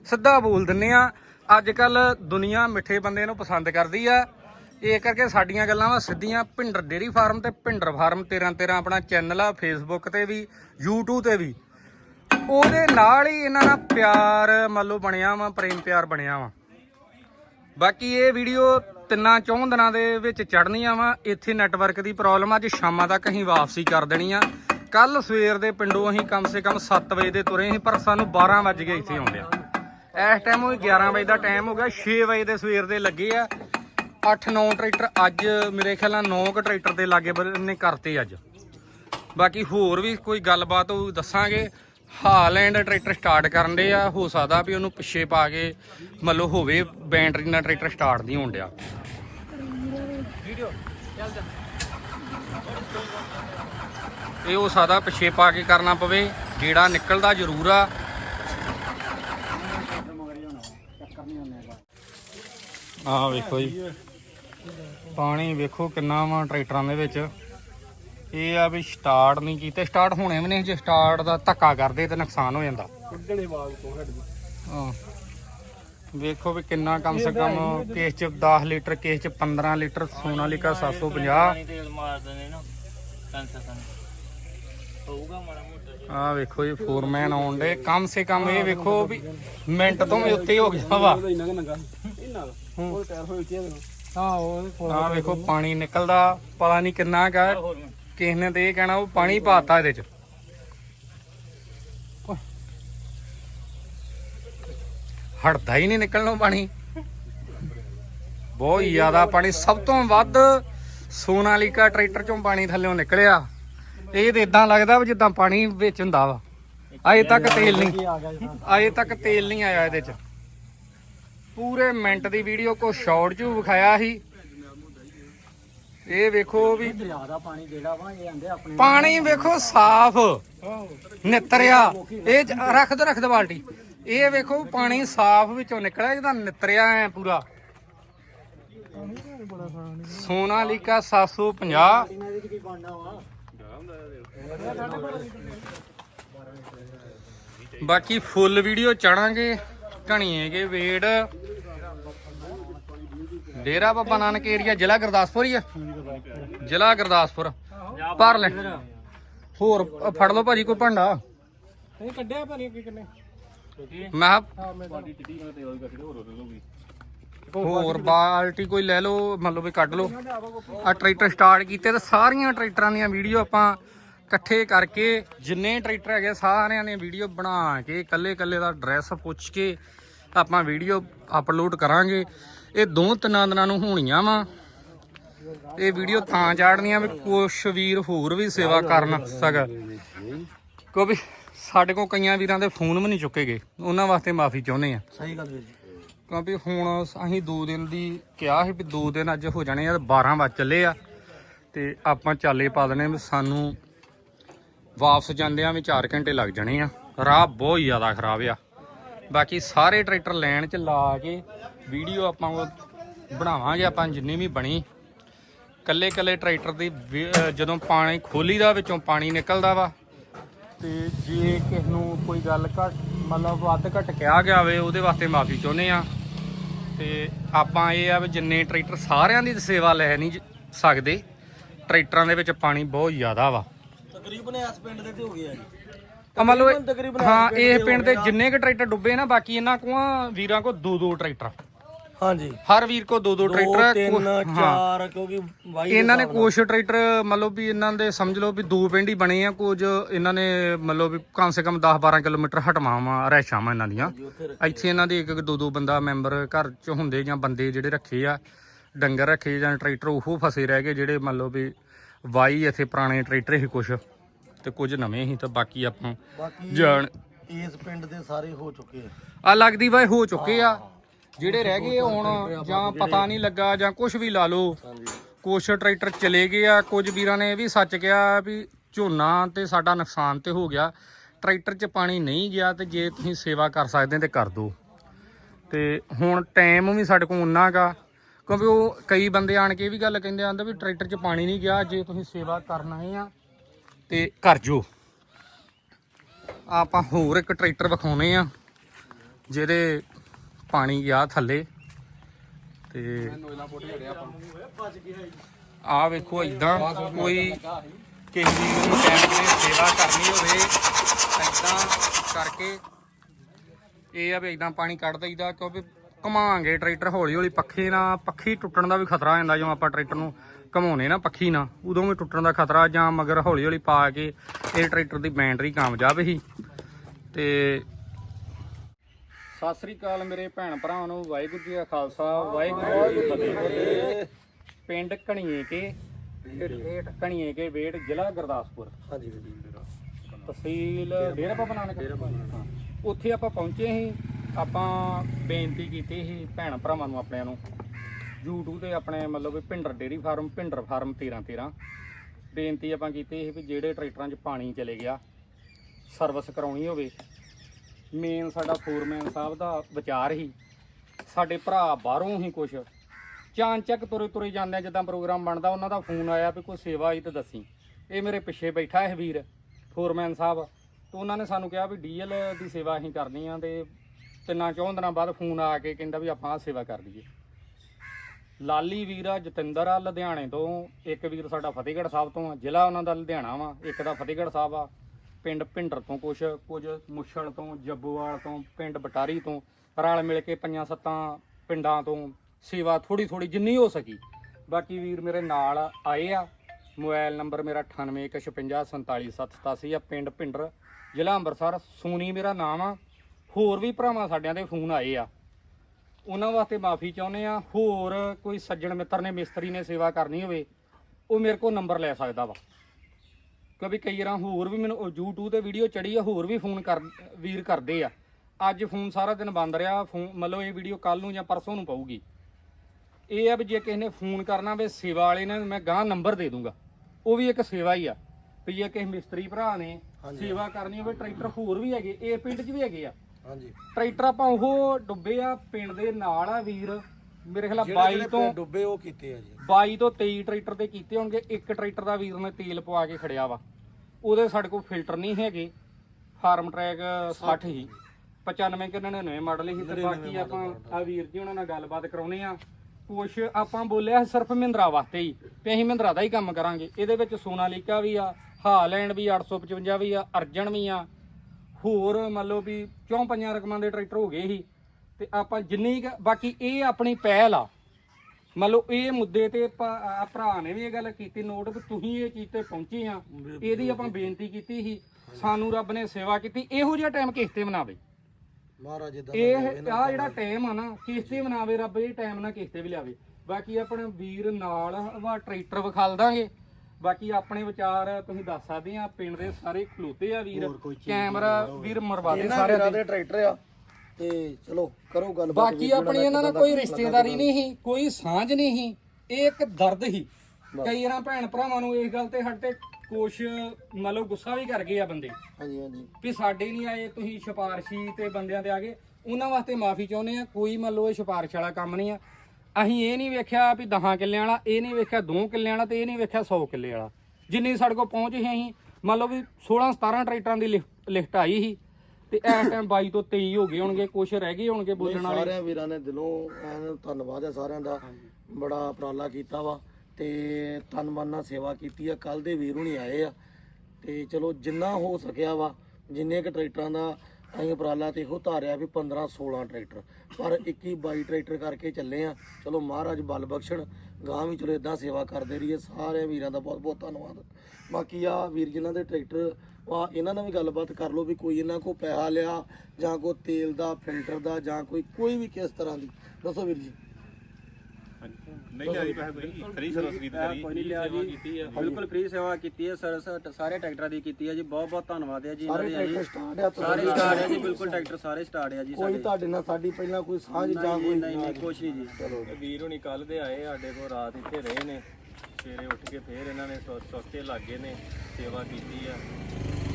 ਸਿੱਧਾ ਬੋਲ ਦਿੰਨੇ ਆ। ਅੱਜ ਕੱਲ ਦੁਨੀਆ ਮਿੱਠੇ ਬੰਦੇ ਨੂੰ ਪਸੰਦ ਕਰਦੀ ਆ। ਇਹ ਕਰਕੇ ਸਾਡੀਆਂ ਗੱਲਾਂ ਵਾ ਸਿੱਧੀਆਂ ਭਿੰਡਰ ਡੇਰੀ ਫਾਰਮ ਤੇ ਭਿੰਡਰ ਫਾਰਮ 13 13 ਆਪਣਾ ਚੈਨਲ ਆ ਫੇਸਬੁੱਕ ਤੇ ਵੀ, YouTube ਤੇ ਵੀ। ਉਹਦੇ ਨਾਲ ਹੀ ਇਹਨਾਂ ਦਾ ਪਿਆਰ ਮੰਨ ਲਓ ਬਣਿਆ ਵਾ, ਪ੍ਰੇਮ ਪਿਆਰ ਬਣਿਆ ਵਾ। ਬਾਕੀ ਇਹ ਵੀਡੀਓ ਤਿੰਨਾਂ ਚੌਂ ਦਿਨਾਂ ਦੇ ਵਿੱਚ ਚੜਨੀਆਂ ਵਾ, ਇੱਥੇ ਨੈਟਵਰਕ ਦੀ ਪ੍ਰੋਬਲਮ ਆ, ਅੱਜ ਸ਼ਾਮਾਂ ਤੱਕ ਅਸੀਂ ਵਾਪਸੀ ਕਰ ਦੇਣੀ ਆ। ਕੱਲ ਸਵੇਰ ਦੇ ਪਿੰਡੋਂ ਅਸੀਂ ਕਮ ਸੇ ਕਮ 7 ਵਜੇ ਦੇ ਤੁਰੇ ਸੀ, ਪਰ ਸਾਨੂੰ 12 ਵਜ ਗਏ ਇੱਥੇ ਆਉਂਦਿਆਂ। ਇਸ ਟਾਈਮ ਉਹ 11 ਵਜੇ ਦਾ ਟਾਈਮ ਹੋ ਗਿਆ 6 ਵਜੇ ਦੇ ਸਵੇਰ ਦੇ ਲੱਗੇ ਆ। 8-9 ਟਰੈਕਟਰ ਅੱਜ ਮੇਰੇ ਖਿਆਲ ਨਾਲ 9 ਕ ਟਰੈਕਟਰ ਦੇ ਲਾਗੇ ਬੰਨੇ ਕਰਤੇ ਅੱਜ। ਬਾਕੀ ਹੋਰ ਵੀ ਕੋਈ ਗੱਲਬਾਤ ਉਹ ਦੱਸਾਂਗੇ। ਹਾਲੈਂਡ ਟਰੈਕਟਰ ਸਟਾਰਟ ਕਰਨ ਦੇ ਆ। ਹੋ ਸਕਦਾ ਵੀ ਉਹਨੂੰ ਪਿੱਛੇ ਪਾ ਕੇ ਮਤਲਬ ਹੋਵੇ ਬੈਟਰੀ ਨਾਲ ਟਰੈਕਟਰ ਸਟਾਰਟ ਨਹੀਂ ਹੋਣ ਡਿਆ। ਇਹ ਹੋ ਸਕਦਾ ਪਿੱਛੇ ਪਾ ਕੇ ਕਰਨਾ ਪਵੇ। ਗੇੜਾ ਨਿਕਲਦਾ ਜ਼ਰੂਰ ਆ। ਆਹ ਵੇਖੋ ਜੀ। ਪਾਣੀ ਵੇਖੋ ਕਿੰਨਾ ਵਾ ਟਰੈਕਟਰਾਂ ਦੇ ਵਿੱਚ। ਇਹ ਆ ਵੀ ਸਟਾਰਟ ਨਹੀਂ ਕੀਤੇ। ਸਟਾਰਟ ਹੋਣੇ ਵੀ ਨਹੀਂ ਜੇ ਸਟਾਰਟ ਦਾ ਧੱਕਾ ਕਰਦੇ ਤੇ ਨੁਕਸਾਨ ਹੋ ਜਾਂਦਾ। ਉੱਡਣੇ ਬਾਗ ਤੋਂ ਹਟ ਹਾਂ। ਵੇਖੋ ਵੀ ਕਿੰਨਾ ਕਮ ਸੇ ਕਮ ਕੇਸ ਚ 10 ਲੀਟਰ ਕੇਸ ਚ 15 ਲੀਟਰ ਸੋਨਾਲੀਕਾ 750 ਤੇਲ ਮਾਰ ਦਿੰਦੇ ਨਾ ਕੰਸੈਸ਼ਨ ਹੋਊਗਾ ਮਾੜਾ ਮੋਟਾ ਆ ਵੇਖੋ ਜੀ ਫੋਰਮੈਨ ਆਉਣ ਦੇ ਕਮ ਸੇ ਕਮ ਇਹ ਵੇਖੋ ਵੀ ਮਿੰਟ ਤੋਂ ਵੀ ਉੱਤੇ ਹੀ ਗਿਆ ਵਾ। ਇੰਨਾ ਨੰਗਾ। ਇੰਨਾ ਟਾਇਰ ਹੋਏ ਉੱਚੇ ਦੇਣਾ ਹਾਂ ਉਹ ਆ ਵੇਖੋ ਪਾਣੀ ਨਿਕਲਦਾ ਪਤਾ ਨਹੀਂ ਕਿੰਨਾ ਕਾ ਕਿਸ ਨੇ ਤੇ ਇਹ ਕਹਿਣਾ ਉਹ ਪਾਣੀ ਪਾਤਾ ਇਹਦੇ ਚ। ਹਟਦਾ ਹੀ ਨਹੀਂ ਨਿਕਲਣੋਂ ਪਾਣੀ। ਬਹੁਤ ਜ਼ਿਆਦਾ ਪਾਣੀ ਸਭ ਤੋਂ ਵੱਧ ਸੋਨਾਲੀਕਾ ਟਰੈਕਟਰ ਚੋਂ ਪਾਣੀ ਥੱਲੇੋਂ ਨਿਕਲਿਆ। ਇਹ ਤੇ ਇਦਾਂ ਲੱਗਦਾ ਵੀ ਜਿੱਦਾਂ ਪਾਣੀ ਵਿੱਚ ਹੁੰਦਾ ਵਾ। ਅਜੇ ਤੱਕ ਤੇਲ ਨਹੀਂ ਅਜੇ ਤੱਕ ਤੇਲ ਨਹੀਂ ਆਇਆ ਇਹਦੇ ਚ। ਪੂਰੇ ਮਿੰਟ ਦੀ ਵੀਡੀਓ ਕੋ ਸ਼ਾਰਟ ਚ ਵਿਖਾਇਆ ਸੀ। ਇਹ ਵੇਖੋ ਵੀ ਜ਼ਿਆਦਾ ਪਾਣੀ ਜਿਹੜਾ ਵਾ ਇਹ ਆਂਦੇ ਆਪਣੇ ਪਾਣੀ ਵੇਖੋ ਸਾਫ਼ ਨਿਤਰਿਆ। ਇਹ ਰੱਖ ਦੋ ਰੱਖ ਦੋ ਬਾਲਟੀ। ਇਹ ਵੇਖੋ ਪਾਣੀ ਸਾਫ਼ ਵਿੱਚੋਂ ਨਿਕਲਿਆ ਜਿਹਦਾ ਨਿਤਰਿਆ ਐ ਪੂਰਾ। ਸੋਨਾਲੀਕਾ 750 ਇਹਨਾਂ ਦੇ ਕੀ ਬਣਨਾ ਵਾ ਬਾਕੀ ਫੁੱਲ ਵੀਡੀਓ ਚਾੜਾਂਗੇ ਘਣੀਏਗੇ ਵੇੜ। ਡੇਰਾ ਬਾਬਾ ਨਾਨਕ ਏਰੀਆ ਜ਼ਿਲ੍ਹਾ ਗੁਰਦਾਸਪੁਰ ਹੀ ਆ। ਜ਼ਿਲ੍ਹਾ ਗੁਰਦਾਸਪੁਰ। ਭਰ ਲੈ। ਹੋਰ ਅ, ਫੜ ਲਓ ਭਾਜੀ ਕੋਈ ਭਾਂਡਾ। ਇਹ ਕੱਢਿਆ ਭਾਰੀ ਕੀ ਕਿੰਨੇ? ਮੈਂ ਕਿਹਾ ਹੋਰ ਬਾਲਟੀ ਕੋਈ ਲੈ ਲਓ ਮੰਨ ਲਓ ਵੀ ਕੱਢ ਲਓ। ਆ ਟਰੈਕਟਰ ਸਟਾਰਟ ਕੀਤੇ ਤੇ ਸਾਰੀਆਂ ਟਰੈਕਟਰਾਂ ਦੀਆਂ ਵੀਡੀਓ ਆਪਾਂ ਇਕੱਠੇ ਕਰਕੇ ਜਿੰਨੇ ਟਰੈਕਟਰ ਹੈਗੇ ਸਾਰਿਆਂ ਦੀਆਂ ਵੀਡੀਓ ਬਣਾ ਕੇ ਕੱਲੇ ਕੱਲੇ ਦਾ ਐਡਰੈਸ ਪੁੱਛ ਕੇ ਆਪਾਂ ਵੀਡੀਓ ਅਪਲੋਡ ਕਰਾਂਗੇ। ਇਹ ਦੋ ਤਿੰਨਾਂ ਦਿਨਾਂ ਨੂੰ ਹੋਣੀਆਂ ਵਾ। ਇਹ ਵੀਡੀਓ ਤਾਂ ਚਾੜਨੀਆਂ ਵੀ ਕੁਛ ਵੀਰ ਹੋਰ ਵੀ ਸੇਵਾ ਕਰਨ ਸਕ। ਕਿਉਂਕਿ ਸਾਡੇ ਕੋਲ ਕਈਆਂ ਵੀਰਾਂ ਦੇ ਫੋਨ ਵੀ ਨਹੀਂ ਚੁੱਕੇ ਗਏ। ਉਹਨਾਂ ਵਾਸਤੇ ਮਾਫੀ ਚਾਹੁੰਦੇ ਆ। ਸਹੀ ਗੱਲ ਵੀਰ ਜੀ। ਕਿਉਂਕਿ ਹੁਣ ਅਸੀਂ 2 ਦਿਨ ਦੀ ਕਿਹਾ ਸੀ ਵੀ 2 ਦਿਨ ਅੱਜ ਹੋ ਜਾਣੇ ਆ 12 ਵਜ ਚੱਲੇ ਆ। ਤੇ ਆਪਾਂ ਚਾਲੇ ਪਾ ਦਨੇ ਵੀ ਸਾਨੂੰ ਵਾਪਸ ਜਾਂਦਿਆਂ ਵੀ 4 ਘੰਟੇ ਲੱਗ ਜਾਣੇ ਆ। ਰਾਹ ਬਹੁਤ ਜ਼ਿਆਦਾ ਖਰਾਬ ਆ। ਬਾਕੀ ਸਾਰੇ ਟਰੈਕਟਰ ਲੈਣ ਚ ਲਾ ਕੇ ਵੀਡੀਓ ਆਪਾਂ ਉਹ ਬਣਾਵਾਂਗੇ ਆਪਾਂ ਜਿੰਨੀ ਵੀ ਬਣੀ। ਕੱਲੇ ਕੱਲੇ ਟਰੈਕਟਰ ਦੀ ਵੀ- ਜਦੋਂ ਪਾਣੀ ਖੋਲੀ ਦਾ ਵਿੱਚੋਂ ਪਾਣੀ ਨਿਕਲਦਾ ਵਾ। ਤੇ ਜੇ ਕਿਸ ਨੂੰ ਕੋਈ ਗੱਲ ਘੱਟ ਮਤਲਬ ਵੱਧ ਘੱਟ ਕਿਹਾ ਗਿਆ ਹੋਵੇ ਉਹਦੇ ਵਾਸਤੇ ਮਾਫੀ ਚਾਹੁੰਦੇ ਆ ਤੇ ਆਪਾਂ ਇਹ ਆ ਵੀ ਜਿੰਨੇ ਟਰੈਕਟਰ ਸਾਰਿਆਂ ਦੀ ਸੇਵਾ ਲੈ ਨਹੀਂ ਸਕਦੇ ਟਰੈਕਟਰਾਂ ਦੇ ਵਿੱਚ ਪਾਣੀ ਬਹੁਤ ਜ਼ਿਆਦਾ ਵਾ। ਤਕਰੀਬਨ ਇਸ ਪਿੰਡ ਦੇ ਤੇ ਹੋ ਗਿਆ ਜੀ। ਤਕਰੀਬਨ ਹਾਂ ਇਹ ਪਿੰਡ ਦੇ। ਜਿੰਨੇ ਕ ਟਰੈਕਟਰ ਡੁੱਬੇ ਨਾ ਬਾਕੀ ਇਹਨਾਂ ਕੋਲ ਵੀਰਾਂ ਕੋ ਦੋ ਦੋ ਟਰੈਕਟਰ। ਹਾਂਜੀ। ਹਰ ਵੀਰ ਕੋ ਦੋ ਦੋ ਟਰੈਕਟਰ ਤਿੰਨ ਹਾਂ। ਚਾਰ ਕਿਉਂਕਿ ਵਾਈ ਇਹਨਾਂ ਨੇ। ਕੁਛ ਟਰੈਕਟਰ ਮੰਨ ਲਓ ਵੀ ਇਹਨਾਂ ਦੇ ਸਮਝ ਲਓ ਵੀ ਦੋ ਪਿੰਡ ਹੀ ਬਣੇ ਆ ਕੁਝ ਇਹਨਾਂ ਨੇ ਮੰਨ ਲਓ ਵੀ ਕਮ ਸੇ ਕਮ 10 12 ਕਿਲੋਮੀਟਰ ਹਟਵਾਂ ਵਾ ਰਹਿਸ਼ਾਂ ਵਾ ਇਹਨਾਂ ਦੀਆਂ ਇੱਥੇ ਇਹਨਾਂ ਦੇ ਇੱਕ ਇੱਕ ਦੋ ਦੋ ਬੰਦਾ ਮੈਂਬਰ ਘਰ ਚ ਹੁੰਦੇ ਜਾਂ ਬੰਦੇ ਜਿਹੜੇ ਰੱਖੇ ਆ ਡੰਗਰ ਰੱਖੇ ਜਾਂ ਟਰੈਕਟਰ ਉਹ ਫਸੇ ਰਹਿ ਗਏ ਜਿਹੜੇ ਮੰਨ ਲਓ ਵੀ ਵਾਈ ਇੱਥੇ ਪੁਰਾਣੇ ਟਰੈਕਟਰ ਹੀ ਕੁਛ। ਤੇ ਕੁਝ ਨਵੇਂ ਹੀ ਤਾਂ ਬਾਕੀ ਆਪਾਂ ਜਾਣ ਇਸ ਪਿੰਡ ਦੇ ਸਾਰੇ ਹੋ ਚੁੱਕੇ ਆ। ਆ ਲੱਗਦੀ ਵਾ ਇਹ ਹੋ ਚੁੱਕੇ ਆ। ਜਿਹੜੇ ਰਹਿ ਗਏ ਹੁਣ ਜਾਂ ਪਤਾ ਨਹੀਂ ਲੱਗਾ ਜਾਂ ਕੁਝ ਵੀ ਲਾ ਲਓ। ਕੁਛ ਟਰੈਕਟਰ ਚਲੇ ਗਏ ਆ ਕੁਝ ਵੀਰਾਂ ਨੇ ਇਹ ਵੀ ਸੱਚ ਕਿਹਾ ਵੀ ਝੋਨਾ ਤੇ ਸਾਡਾ ਨੁਕਸਾਨ ਤੇ ਹੋ ਗਿਆ। ਟਰੈਕਟਰ 'ਚ ਪਾਣੀ ਨਹੀਂ ਗਿਆ ਤੇ ਜੇ ਤੁਸੀਂ ਸੇਵਾ ਕਰ ਸਕਦੇ ਤੇ ਕਰ ਦਿਓ। ਤੇ ਹੁਣ ਟਾਈਮ ਵੀ ਸਾਡੇ ਕੋਲ ਉਨਾ ਗਾ ਕਿਉਂਕਿ ਉਹ ਕਈ ਬੰਦੇ ਆਣ ਕੇ ਇਹ ਵੀ ਗੱਲ ਕਹਿੰਦੇ ਆਂਦੇ ਵੀ ਟਰੈਕਟਰ 'ਚ ਪਾਣੀ ਨਹੀਂ ਗਿਆ ਜੇ ਤੁਸੀਂ ਸੇਵਾ ਕਰਨ ਆਏ ਆ ਤੇ ਕਰ ਜੋ। ਆਪਾਂ ਹੋਰ ਇੱਕ ਟਰੈਕਟਰ ਵਿਖਾਉਨੇ ਆ ਜਿਹਦੇ ਪਾਣੀ ਗਿਆ ਥੱਲੇ ਤੇ ਆ ਵੇਖੋ ਇਦਾਂ ਕੋਈ ਕਿਸੇ ਦੀ ਨੂੰ ਟਾਈਮ ਸੇਵਾ ਕਰਨੀ ਹੋਵੇ ਇਦਾਂ ਕਰਕੇ ਇਹ ਆ ਵੀ ਇਦਾਂ ਪਾਣੀ ਕੱਢ ਦਈਦਾ, ਕਿਉਂਕਿ ਘਮਾਂਗੇ ਟਰੈਕਟਰ ਹੌਲੀ ਹੌਲੀ, ਪੱਖੇ ਨਾਲ ਪੱਖੀ ਟੁੱਟਣ ਦਾ ਵੀ ਖਤਰਾ ਹੋ ਜਾਂਦਾ ਜਦੋਂ ਆਪਾਂ ਟਰੈਕਟਰ ਨੂੰ ਘਮਾਉਨੇ ਨਾ ਪੱਖੀ ਨਾਲ, ਉਦੋਂ ਵੀ ਟੁੱਟਣ ਦਾ ਖਤਰਾ, ਜਾਂ ਮਗਰ ਹੌਲੀ ਹੌਲੀ ਪਾ ਕੇ ਇਹ ਟਰੈਕਟਰ ਦੀ ਬੈਟਰੀ ਕਾਮਯਾਬ ਹੀ। ਤੇ ਸਤਿ ਸ੍ਰੀ ਅਕਾਲ ਮੇਰੇ ਭੈਣ ਭਰਾਵਾਂ ਨੂੰ ਵਾਹਿਗੁਰੂ ਜੀ ਕਾ ਖਾਲਸਾ ਵਾਹਿਗੁਰੂ ਜੀ ਕੀ ਫਤਿਹ। ਪਿੰਡ ਕਣੀਏ ਕੇ ਕਣੀਏ ਕੇ ਵੇੜ ਜ਼ਿਲ੍ਹਾ ਗੁਰਦਾਸਪੁਰ। ਹਾਂਜੀ ਵੀਰ ਜੀ। ਤਹਿਸੀਲ ਡੇਰਾ ਬਾਬਾ ਨਾਨਕ। ਉੱਥੇ ਆਪਾਂ ਪਹੁੰਚੇ ਸੀ। ਆਪਾਂ ਬੇਨਤੀ ਕੀਤੀ ਸੀ ਭੈਣ ਭਰਾਵਾਂ ਨੂੰ ਆਪਣਿਆਂ ਨੂੰ। YouTube ਤੇ ਆਪਣੇ ਮਤਲਬ ਵੀ Bhinder dairy farm Bhinder farm 13 13 ਬੇਨਤੀ ਆਪਾਂ ਕੀਤੀ ਸੀ ਵੀ ਜਿਹੜੇ ਟਰੈਕਟਰਾਂ 'ਚ ਪਾਣੀ ਚਲੇ ਗਿਆ ਸਰਵਿਸ ਕਰਾਉਣੀ ਹੋਵੇ ਮੇਨ ਸਾਡਾ ਫੋਰਮੈਨ ਸਾਹਿਬ ਦਾ ਵਿਚਾਰ ਹੀ, ਸਾਡੇ ਭਰਾ ਬਾਹਰੋਂ ਹੀ ਕੁਛ। ਚਾਂਚੱਕ ਤੁਰੇ ਤੁਰੇ ਜਾਂਦੇ ਜਿੱਦਾਂ ਪ੍ਰੋਗਰਾਮ ਬਣਦਾ, ਉਹਨਾਂ ਦਾ ਫੋਨ ਆਇਆ ਵੀ ਕੋਈ ਸੇਵਾ ਆਈ ਤਾਂ ਦੱਸੀ। ਇਹ ਮੇਰੇ ਪਿੱਛੇ ਬੈਠਾ ਹੈ ਵੀਰ ਫੋਰਮੈਨ ਸਾਹਿਬ। ਤੇ ਉਹਨਾਂ ਨੇ ਸਾਨੂੰ ਕਿਹਾ ਵੀ ਡੀਐਲ ਦੀ ਸੇਵਾ ਅਸੀਂ ਕਰਨੀ ਆ ਤੇ ਤਿੰਨਾਂ ਚੌਂ ਦਿਨਾਂ ਬਾਅਦ ਫੋਨ ਆ ਕੇ ਕਹਿੰਦਾ ਵੀ ਆਪਾਂ ਆਹ ਸੇਵਾ ਕਰ ਲਈਏ ਲਾਲੀ ਵੀਰ ਆ, ਜਤਿੰਦਰ ਆ, ਲੁਧਿਆਣੇ ਤੋਂ। ਇੱਕ ਵੀਰ ਸਾਡਾ ਫਤਿਹਗੜ੍ਹ ਸਾਹਿਬ ਤੋਂ ਆ, ਜ਼ਿਲ੍ਹਾ ਉਹਨਾਂ ਦਾ ਲੁਧਿਆਣਾ ਵਾ, ਇੱਕ ਦਾ ਫਤਿਹਗੜ੍ਹ ਸਾਹਿਬ ਆ। ਪਿੰਡ ਭਿੰਡਰ ਤੋਂ ਕੁਛ, ਕੁਝ ਮੁੱਛਲ ਤੋਂ, ਜੱਬੋਵਾਲ ਤੋਂ, ਪਿੰਡ ਬਟਾਰੀ ਤੋਂ, ਰਲ ਮਿਲ ਕੇ ਪੰਜਾਂ ਸੱਤਾਂ ਪਿੰਡਾਂ ਤੋਂ ਸੇਵਾ ਥੋੜੀ ਥੋੜੀ ਜਿੰਨੀ ਹੋ ਸਕੀ। ਬਾਕੀ ਵੀਰ ਮੇਰੇ ਨਾਲ ਆਏ ਆ। ਮੋਬਾਈਲ ਨੰਬਰ ਮੇਰਾ 9815477787 ਆ, ਪਿੰਡ ਭਿੰਡਰ, ਜ਼ਿਲ੍ਹਾ ਅੰਮ੍ਰਿਤਸਰ। ਸੋਨੀ ਮੇਰਾ ਨਾਮ ਆ। ਹੋਰ ਵੀ ਭਰਾਵਾਂ ਸਾਡਿਆਂ ਦੇ ਫੋਨ ਆਏ ਆ। ਉਹਨਾਂ ਵਾਸਤੇ ਮਾਫੀ ਚਾਹੁੰਦੇ ਆ। ਹੋਰ ਕੋਈ ਸੱਜਣ ਮਿੱਤਰ ਨੇ, ਮਿਸਤਰੀ ਨੇ ਸੇਵਾ ਕਰਨੀ ਹੋਵੇ, ਉਹ ਮੇਰੇ ਕੋਲ ਨੰਬਰ ਲੈ ਸਕਦਾ ਵਾ। ਕਿਉਂਕਿ ਕਈ ਵਾਰਾਂ ਹੋਰ ਵੀ ਮੈਨੂੰ YouTube ਤੇ ਵੀਡੀਓ ਚੜੀ ਆ ਹੋਰ ਵੀ ਫੋਨ ਕਰ ਵੀਰ ਕਰਦੇ ਆ। ਅੱਜ ਫੋਨ ਸਾਰਾ ਦਿਨ ਬੰਦ ਰਿਹਾ ਫੋਨ ਮਤਲਬ ਇਹ ਵੀਡੀਓ ਕੱਲ ਨੂੰ ਜਾਂ ਪਰਸੋਂ ਨੂੰ ਪਾਊਗੀ। ਇਹ ਆ ਵੀ ਜੇ ਕਿਸੇ ਨੇ ਫੋਨ ਕਰਨਾ ਵੇ ਸੇਵਾ ਵਾਲੇ ਨੇ ਮੈਂ ਗਾਂ ਨੰਬਰ ਦੇ ਦੂੰਗਾ। ਉਹ ਵੀ ਇੱਕ ਸੇਵਾ ਹੀ ਆ। ਵੀ ਜੇ ਕਿਸੇ ਮਿਸਤਰੀ ਭਰਾ ਨੇ ਸੇਵਾ ਕਰਨੀ ਹੋਵੇ ਟਰੈਕਟਰ ਹੋਰ ਵੀ ਹੈਗੇ ਇਹ ਪਿੰਡ 'ਚ ਵੀ ਹੈਗੇ ਆ। ਹਾਂਜੀ। ਟਰੈਕਟਰ ਆਪਾਂ ਉਹ ਡੁੱਬੇ ਆ ਪਿੰਡ ਦੇ ਨਾਲ ਆ ਵੀਰ। ਮੇਰੇ ਖਿਆਲ ਜਿਹੜੇ 22 ਜਿਹੜੇ ਤੋਂ ਡੁੱਬੇ ਉਹ ਕੀਤੇ ਆ ਜੀ। 22 ਤੋਂ 23 ਟਰੈਕਟਰ ਤੇ ਕੀਤੇ ਹੋਣਗੇ ਇੱਕ ਟਰੈਕਟਰ ਦਾ ਵੀਰ ਨੇ ਤੇਲ ਪਵਾ ਕੇ ਖੜਿਆ ਵਾ। ਉਹਦੇ ਸਾਡੇ ਕੋਲ ਫਿਲਟਰ ਨਹੀਂ ਹੈਗੇ ਫਾਰਮ ਟਰੈਕ 60 ਹੀ। 95 ਕਿ 99 ਮਾਡਲ ਹੀ ਤੇ ਬਾਕੀ ਆਪਾਂ ਆ ਵੀਰ ਜੀ ਉਹਨਾਂ ਨਾਲ ਗੱਲਬਾਤ ਕਰਾਉਨੇ ਆ। ਕੁਛ ਆਪਾਂ ਬੋਲਿਆ ਸਿਰਫ ਮਹਿੰਦਰਾ ਵਾਸਤੇ ਹੀ ਤੇ ਅਸੀਂ ਮਹਿੰਦਰਾ ਦਾ ਹੀ ਕੰਮ ਕਰਾਂਗੇ। ਇਹਦੇ ਵਿੱਚ ਸੋਨਾਲੀਕਾ ਵੀ ਆ ਹਾਲੈਂਡ ਵੀ 855 ਵੀ ਆ ਅਰਜਨ ਵੀ ਆ। ਹੋਰ ਮੰਨ ਲਓ ਵੀ ਚੌਂ ਪੰਜਾਂ ਰਕਮਾਂ ਦੇ ਟਰੈਕਟਰ ਹੋ ਗਏ ਸੀ। ਤੇ ਆਪਾਂ ਜਿੰਨੀ ਕੁ- ਬਾਕੀ ਇਹ ਆਪਣੀ ਪਹਿਲ ਆ। ਮੰਨ ਲਓ ਇਹ ਮੁੱਦੇ ਤੇ ਆ ਭਰਾ ਨੇ ਵੀ ਇਹ ਗੱਲ ਕੀਤੀ ਨੋਟ ਕਿ ਤੁਸੀਂ ਇਹ ਚੀਜ਼ ਤੇ ਪਹੁੰਚੇ ਆ। ਇਹਦੀ ਆਪਾਂ ਬੇਨਤੀ ਕੀਤੀ ਸੀ। ਸਾਨੂੰ ਰੱਬ ਨੇ ਸੇਵਾ ਕੀਤੀ। ਇਹੋ ਜਿਹਾ ਟਾਈਮ ਕਿਸ ਤੇ ਮਨਾਵੇ? ਮਹਾਰਾਜ ਇਦਾਂ ਇਹ ਆ ਜਿਹੜਾ ਟਾਈਮ ਆ ਨਾ ਕਿਸ ਤੇ ਮਨਾਵੇ ਰੱਬ ਇਹ ਟਾਈਮ ਨਾ ਕਿਸ ਤੇ ਵੀ ਲਿਆਵੇ। ਬਾਕੀ ਆਪਣੇ ਵੀਰ ਨਾਲ ਵਾ ਟਰੈਕਟਰ ਵਿਖਾਲ ਦਾਂਗੇ। ਬਾਕੀ ਆਪਣੇ ਵਿਚਾਰ ਤੁਸੀਂ ਦੱਸ ਸਕਦੇ ਆ ਪਿੰਡ ਦੇ ਸਾਰੇ ਖਲੋਤੇ ਆ ਵੀਰ। ਕੈਮਰਾ ਵੀਰ ਮਰਵਾ ਦੇ ਇਹਨਾਂ ਸਾਰੇ ਟਰੈਕਟਰ ਆ। ਤੇ ਚਲੋ ਕਰੋ ਗੱਲ ਬਾਕੀ ਆਪਣੀ ਇਹਨਾਂ ਨਾਲ ਕੋਈ ਰਿਸ਼ਤੇਦਾਰੀ ਨਹੀਂ ਸੀ ਕੋਈ ਸਾਂਝ ਨਹੀਂ ਸੀ ਇਹ ਇੱਕ ਦਰਦ ਹੀ ਕਈ ਵਾਰਾਂ ਭੈਣ ਭਰਾਵਾਂ ਨੂੰ ਇਸ ਗੱਲ ਤੇ ਤੇ ਕੁਛ ਮੰਨ ਲਓ ਗੁੱਸਾ ਵੀ ਕਰ ਗਏ ਆ ਬੰਦੇ। ਹਾਂਜੀ ਹਾਂਜੀ। ਵੀ ਸਾਡੇ ਨਹੀਂ ਆਏ ਤੁਸੀਂ ਸਿਫਾਰਸ਼ੀ ਤੇ ਬੰਦਿਆਂ ਦੇ ਆ ਗਏ। ਉਹਨਾਂ ਵਾਸਤੇ ਮਾਫੀ ਚਾਹੁੰਦੇ ਆ ਕੋਈ ਮੰਨ ਲਓ ਇਹ ਸਿਫਾਰਸ਼ ਵਾਲਾ ਕੰਮ ਨਹੀਂ ਆ। ਅਸੀਂ ਇਹ ਨਹੀਂ ਵੇਖਿਆ ਵੀ 10 ਕਿੱਲਿਆਂ ਵਾਲਾ ਇਹ ਨਹੀਂ ਵੇਖਿਆ 2 ਕਿੱਲਿਆਂ ਵਾਲਾ ਤੇ ਇਹ ਨਹੀਂ ਵੇਖਿਆ 100 ਕਿੱਲੇ ਵਾਲਾ। ਜਿੰਨੀ ਸਾਡੇ ਕੋਲ ਪਹੁੰਚ ਸੀ ਅਸੀਂ ਮੰਨ ਲਓ ਵੀ 16 17 ਟਰੈਕਟਰਾਂ ਦੀ ਲਿਖਤ ਆਈ ਸੀ। ਤੇ ਇਸ ਟਾਈਮ 22 ਤੋਂ 23 ਹੋ ਗਏ ਹੋਣਗੇ ਕੁਛ ਰਹਿ ਗਏ ਹੋਣਗੇ ਬੋਲਣ ਵਾਲੇ। ਸਾਰਿਆਂ ਵੀਰਾਂ ਨੇ ਦਿਲੋਂ ਐਨ ਧੰਨਵਾਦ ਹੈ ਸਾਰਿਆਂ ਦਾ। ਬੜਾ ਉਪਰਾਲਾ ਕੀਤਾ ਵਾ ਤੇ ਤਨ ਮਨ ਨਾਲ ਸੇਵਾ ਕੀਤੀ ਆ। ਕੱਲ ਦੇ ਵੀਰ ਹੁਣੀ ਆਏ ਆ। ਤੇ ਚਲੋ ਜਿੰਨਾ ਹੋ ਸਕਿਆ ਵਾ ਜਿੰਨੇ ਕ ਟਰੈਕਟਰਾਂ ਦਾ ਅਸੀਂ ਉਪਰਾਲਾ ਤੇ ਇਹੋ ਧਾਰਿਆ ਵੀ 15 16 ਟਰੈਕਟਰ। ਪਰ 21 22 ਟਰੈਕਟਰ ਕਰਕੇ ਚੱਲੇ ਆ। ਚਲੋ ਮਹਾਰਾਜ ਬਲ ਬਖਸ਼ਣ। ਗਾਂ ਵੀ ਚਲੋ ਇਦਾਂ ਸੇਵਾ ਕਰਦੇ ਰਹੀਏ। ਸਾਰੇ ਵੀਰਾਂ ਦਾ ਬਹੁਤ ਬਹੁਤ ਧੰਨਵਾਦ। ਬਾਕੀ ਆ ਵੀਰ ਜਿਨ੍ਹਾਂ ਦੇ ਟਰੈਕਟਰ ਵਾ ਇਹਨਾਂ ਨਾਲ ਵੀ ਗੱਲਬਾਤ ਕਰ ਲਓ ਵੀ ਕੋਈ ਇਹਨਾਂ ਕੋ ਪੈਸਾ ਲਿਆ ਜਾਂ ਕੋਈ ਤੇਲ ਦਾ ਫਿਲਟਰ ਦਾ ਜਾਂ ਕੋਈ ਕੋਈ ਵੀ ਕਿਸ ਤਰ੍ਹਾਂ ਦੀ। ਦੱਸੋ ਵੀਰ ਜੀ। ਨਹੀਂ ਲਿਆਈ ਪੈਸੇ ਕੋਈ ਫਰੀ ਸਰਵਿਸ ਕੀਤੀ ਕਰੀ। ਕੋਈ ਨਹੀਂ ਲਿਆ ਜੀ। ਬਿਲਕੁਲ ਫ੍ਰੀ ਸੇਵਾ ਕੀਤੀ ਹੈ ਸਰ ਸਰ- ਟਰੈਕਟਰਾਂ ਦੀ ਕੀਤੀ ਹੈ ਜੀ। ਬਹੁਤ ਬਹੁਤ ਧੰਨਵਾਦ ਹੈ ਜੀ ਇਹਨਾਂ ਦੇ ਜੀ ਆ ਸਾਰੇ ਸਟਾਰਟ ਹੈ ਜੀ ਬਿਲਕੁਲ ਟਰੈਕਟਰ ਸਾਰੇ ਸਟਾਰਟ ਹੈ ਜੀ ਕੋਈ ਸਾਡੇ। ਤੁਹਾਡੇ ਨਾਲ ਸਾਡੀ ਪਹਿਲਾਂ ਕੋਈ ਸਾਂਝ ਜਾਂ ਨਹੀਂ ਕੋਈ ਨਹੀਂ ਨਹੀਂ ਕੁਛ ਨਹੀਂ ਜੀ। ਚਲੋ। ਵੀਰ ਹੁਣੀ ਕੱਲ ਦੇ ਆਏ ਸਾਡੇ ਕੋਲ ਰਾਤ ਇੱਥੇ ਰਹੇ ਨੇ। ਸਵੇਰੇ ਉੱਠ ਕੇ ਫੇਰ ਇਹਨਾਂ ਨੇ ਸੁ- ਸੁਸਤੇ ਲੱਗੇ ਨੇ ਸੇਵਾ ਕੀਤੀ ਆ।